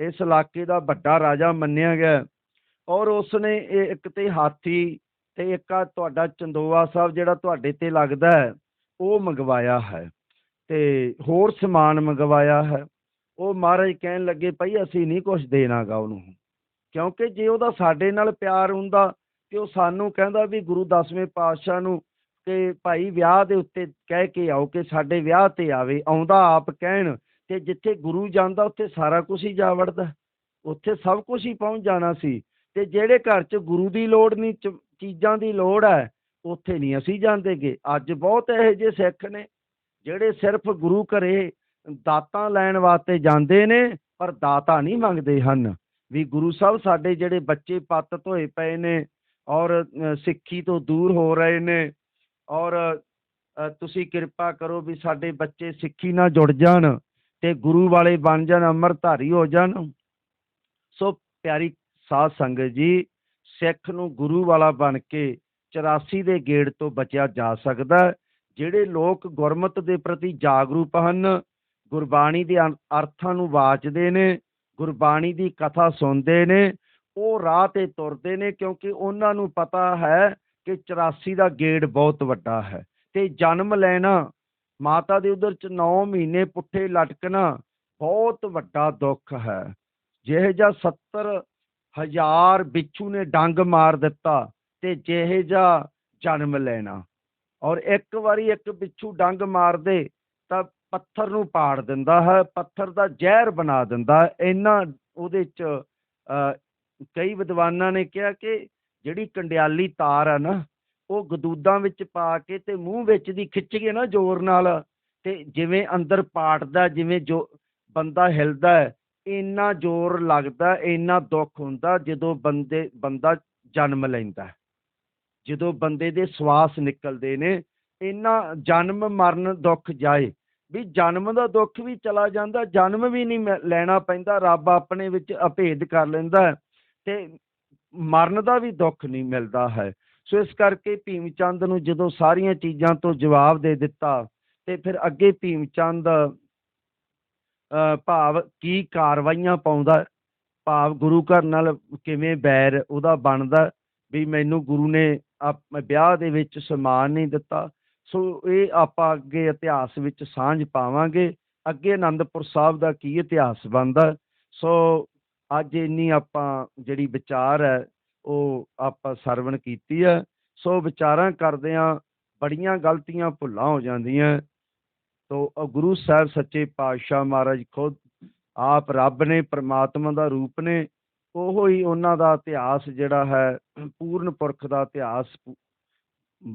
ਇਸ ਇਲਾਕੇ ਦਾ ਵੱਡਾ ਰਾਜਾ ਮੰਨਿਆ ਗਿਆ। ਔਰ ਉਸਨੇ ਇਹ ਇੱਕ ਤੇ ਹਾਥੀ ਤੇ ਇੱਕ ਆ ਤੁਹਾਡਾ ਚੰਦੋਆ ਸਾਹਿਬ ਜਿਹੜਾ ਤੁਹਾਡੇ ਤੇ ਲੱਗਦਾ ਹੈ, ਉਹ ਮੰਗਵਾਇਆ ਹੈ ਤੇ ਹੋਰ ਸਮਾਨ ਮੰਗਵਾਇਆ ਹੈ। ਉਹ ਮਹਾਰਾਜ ਕਹਿਣ ਲੱਗੇ, ਭਾਈ ਅਸੀਂ ਨਹੀਂ ਕੁਝ ਦੇਣਾਗਾ ਉਹਨੂੰ। ਕਿਉਂਕਿ ਜੇ ਉਹਦਾ ਸਾਡੇ ਨਾਲ ਪਿਆਰ ਹੁੰਦਾ ਤੇ ਉਹ ਸਾਨੂੰ ਕਹਿੰਦਾ ਵੀ ਗੁਰੂ ਦਸਵੇਂ ਪਾਤਸ਼ਾਹ ਨੂੰ ਕਿ ਭਾਈ ਵਿਆਹ ਦੇ ਉੱਤੇ ਕਹਿ ਕੇ ਆਓ ਕਿ ਸਾਡੇ ਵਿਆਹ ਤੇ ਆਵੇ, ਆਉਂਦਾ ਆਪ ਕਹਿਣ ਤੇ ਜਿੱਥੇ ਗੁਰੂ ਜਾਂਦਾ ਉੱਥੇ ਸਾਰਾ ਕੁਝ ਹੀ ਜਾ ਵੜਦਾ। ਉੱਥੇ ਸਭ ਕੁਝ ਹੀ ਪਹੁੰਚ ਜਾਣਾ ਸੀ ਤੇ ਜਿਹੜੇ ਘਰ 'ਚ ਗੁਰੂ ਦੀ ਲੋੜ ਨਹੀਂ, ਚ- ਚੀਜ਼ਾਂ ਦੀ ਲੋੜ ਹੈ, ਉੱਥੇ ਨਹੀਂ ਅਸੀਂ ਜਾਂਦੇਗੇ ਅੱਜ ਬਹੁਤ ਇਹੋ ਜਿਹੇ ਸਿੱਖ ਨੇ, ਜਿਹੜੇ ਸਿਰਫ ਗੁਰੂ ਘਰੇ ਦਾਤਾਂ ਲੈਣ ਵਾਸਤੇ ਜਾਂਦੇ ਨੇ, ਪਰ ਦਾਤਾ ਨਹੀਂ ਮੰਗਦੇ ਹਨ। ਵੀ ਗੁਰੂ ਸਾਹਿਬ ਸਾਡੇ ਜਿਹੜੇ ਬੱਚੇ ਪੱਤ ਧੋਏ ਪਏ ਨੇ ਔਰ ਸਿੱਖੀ ਤੋਂ ਦੂਰ ਹੋ ਰਹੇ ਨੇ ਔਰ ਤੁਸੀਂ ਕਿਰਪਾ ਕਰੋ ਵੀ ਸਾਡੇ ਬੱਚੇ ਸਿੱਖੀ ਨਾਲ ਜੁੜ ਜਾਣ ਤੇ ਗੁਰੂ ਵਾਲੇ ਬਣ ਜਾਣ, ਅੰਮ੍ਰਿਤਧਾਰੀ ਹੋ ਜਾਣ। ਸੋ ਪਿਆਰੀ ਸਾਧ ਸੰਗਤ ਜੀ, ਸਿੱਖ ਨੂੰ ਗੁਰੂ ਵਾਲਾ ਬਣ ਕੇ 84 ਦੇ ਗੇੜ ਤੋਂ ਬਚਿਆ ਜਾ ਸਕਦਾ ਜਿਹੜੇ ਲੋਕ ਗੁਰਮਤ ਦੇ ਪ੍ਰਤੀ ਜਾਗਰੂਕ ਹਨ, ਗੁਰਬਾਣੀ ਦੇ ਅਰਥਾਂ ਨੂੰ ਵਾਚਦੇ ਨੇ, ਗੁਰਬਾਣੀ ਦੀ ਕਥਾ ਸੁਣਦੇ ਨੇ, ਉਹ ਰਾਹ ਤੇ ਤੁਰਦੇ ਨੇ ਕਿਉਂਕਿ ਉਹਨਾਂ ਨੂੰ ਪਤਾ ਹੈ ਕਿ 84 ਦਾ ਗੇੜ ਬਹੁਤ ਵੱਡਾ ਹੈ। ਤੇ ਜਨਮ ਲੈਣਾ ਮਾਤਾ ਦੇ ਉਦਰ ਚ 9 ਮਹੀਨੇ ਪੁੱਠੇ ਲਟਕਣਾ ਬਹੁਤ ਵੱਡਾ ਦੁੱਖ ਹੈ। ਜਿਹੇ ਜਿਹਾ 70 ਹਜ਼ਾਰ ਬਿੱਛੂ ਨੇ ਡੰਗ ਮਾਰ ਦਿੱਤਾ ਤੇ ਜਿਹੇ ਜਿਹਾ ਜਨਮ ਲੈਣਾ। ਔਰ ਇੱਕ ਵਾਰੀ ਇੱਕ ਬਿੱਛੂ ਡੰਗ ਮਾਰਦੇ ਤਾਂ ਪੱਥਰ ਨੂੰ ਪਾੜ ਦਿੰਦਾ ਹੈ ਪੱਥਰ ਦਾ ਜ਼ਹਿਰ ਬਣਾ ਦਿੰਦਾ ਹੈ। ਇੰਨਾ ਉਹਦੇ ਚ ਅ, ਕਈ ਵਿਦਵਾਨਾਂ ਨੇ ਕਿਹਾ ਕਿ ਜਿਹੜੀ ਕੰਡਿਆਲੀ ਤਾਰ ਆ ਨਾ, ਉਹ ਗਦੂਦਾਂ ਵਿੱਚ ਪਾ ਕੇ ਤੇ ਮੂੰਹ ਵਿੱਚ ਦੀ ਖਿੱਚ ਕੇ ਨਾ ਜ਼ੋਰ ਨਾਲ ਤੇ ਜਿਵੇਂ ਅੰਦਰ ਪਾੜਦਾ ਜਿਵੇਂ ਜੋ ਬੰਦਾ ਹਿਲਦਾ ਹੈ, ਇੰਨਾ ਜ਼ੋਰ ਲੱਗਦਾ, ਇੰਨਾ ਦੁੱਖ ਹੁੰਦਾ ਜਦੋਂ ਬੰਦੇ, ਬੰਦਾ ਜਨਮ ਲੈਂਦਾ ਜਦੋਂ ਬੰਦੇ ਦੇ ਸਵਾਸ ਨਿਕਲਦੇ ਨੇ, ਇੰਨਾ ਜਨਮ ਮਰਨ ਦੁੱਖ ਜਾਏ, ਵੀ ਜਨਮ ਦਾ ਦੁੱਖ ਵੀ ਚਲਾ ਜਾਂਦਾ, ਜਨਮ ਵੀ ਨਹੀਂ ਮਿ- ਲੈਣਾ ਪੈਂਦਾ, ਰੱਬ ਆਪਣੇ ਵਿੱਚ ਅਭੇਦ ਕਰ ਲੈਂਦਾ ਤੇ ਮਰਨ ਦਾ ਵੀ ਦੁੱਖ ਨਹੀਂ ਮਿਲਦਾ ਹੈ। ਸੋ ਇਸ ਕਰਕੇ ਭੀਮ ਚੰਦ ਨੂੰ ਜਦੋਂ ਸਾਰੀਆਂ ਚੀਜ਼ਾਂ ਤੋਂ ਜਵਾਬ ਦੇ ਦਿੱਤਾ ਤੇ ਫਿਰ ਅੱਗੇ ਭੀਮ ਚੰਦ ਅ, ਭਾਵ ਕੀ ਕਾਰਵਾਈਆਂ ਪਾਉਂਦਾ ਭਾਵ ਗੁਰੂ ਘਰ ਨਾਲ ਕਿਵੇਂ ਬੈਰ ਉਹਦਾ ਬਣਦਾ ਵੀ ਮੈਨੂੰ ਗੁਰੂ ਨੇ ਆਪ- ਵਿਆਹ ਦੇ ਵਿੱਚ ਸਨਮਾਨ ਨਹੀਂ ਦਿੱਤਾ। ਸੋ ਇਹ ਆਪਾਂ ਅੱਗੇ ਇਤਿਹਾਸ ਵਿੱਚ ਸਾਂਝ ਪਾਵਾਂਗੇ। ਅੱਗੇ ਆਨੰਦਪੁਰ ਸਾਹਿਬ ਦਾ ਕੀ ਇਤਿਹਾਸ ਬਣਦਾ। ਸੋ ਅੱਜ ਇੰਨੀ ਆਪਾਂ ਜਿਹੜੀ ਵਿਚਾਰ ਹੈ, ਉਹ ਆਪਾਂ ਸਰਵਣ ਕੀਤੀ ਹੈ। ਸੋ ਵਿਚਾਰਾਂ ਕਰਦਿਆਂ ਬੜੀਆਂ ਗਲਤੀਆਂ ਭੁੱਲਾਂ ਹੋ ਜਾਂਦੀਆਂ। ਤੋ ਗੁਰੂ ਸਾਹਿਬ ਸੱਚੇ ਪਾਤਸ਼ਾਹ ਮਹਾਰਾਜ ਖੁਦ ਆਪ ਰੱਬ ਨੇ, ਪ੍ਰਮਾਤਮਾ ਦਾ ਰੂਪ ਨੇ, ਉਹੋ ਹੀ ਉਹਨਾਂ ਦਾ ਇਤਿਹਾਸ ਜਿਹੜਾ ਹੈ, ਪੂਰਨ ਪੁਰਖ ਦਾ ਇਤਿਹਾਸ ਪੁ-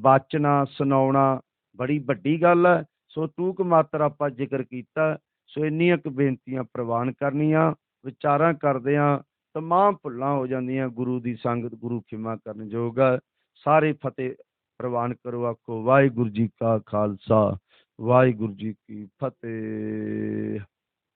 ਵਾਚਣਾ, ਸੁਣਾਉਣਾ ਬੜੀ ਵੱਡੀ ਗੱਲ ਹੈ। ਸੋ ਟੂਕ ਮਾਤਰ ਆਪਾਂ ਜ਼ਿਕਰ ਕੀਤਾ। ਸੋ ਇੰਨੀਆਂ ਕੁ ਬੇਨਤੀਆਂ ਪ੍ਰਵਾਨ ਕਰਨੀਆਂ। ਵਿਚਾਰਾਂ ਕਰਦਿਆਂ ਤਮਾਮ ਭੁੱਲਾਂ ਹੋ ਜਾਂਦੀਆਂ, ਗੁਰੂ ਦੀ ਸੰਗਤ, ਗੁਰੂ ਖਿਮਾ ਕਰਨ ਯੋਗ ਹੈ ਸਾਰੇ ਫਤਿਹ ਪ੍ਰਵਾਨ ਕਰੋ ਆਖੋ, ਵਾਹਿਗੁਰੂ ਜੀ ਕਾ ਖਾਲਸਾ, ਵਾਹਿਗੁਰੂ ਜੀ ਕੀ ਫਤਿਹ।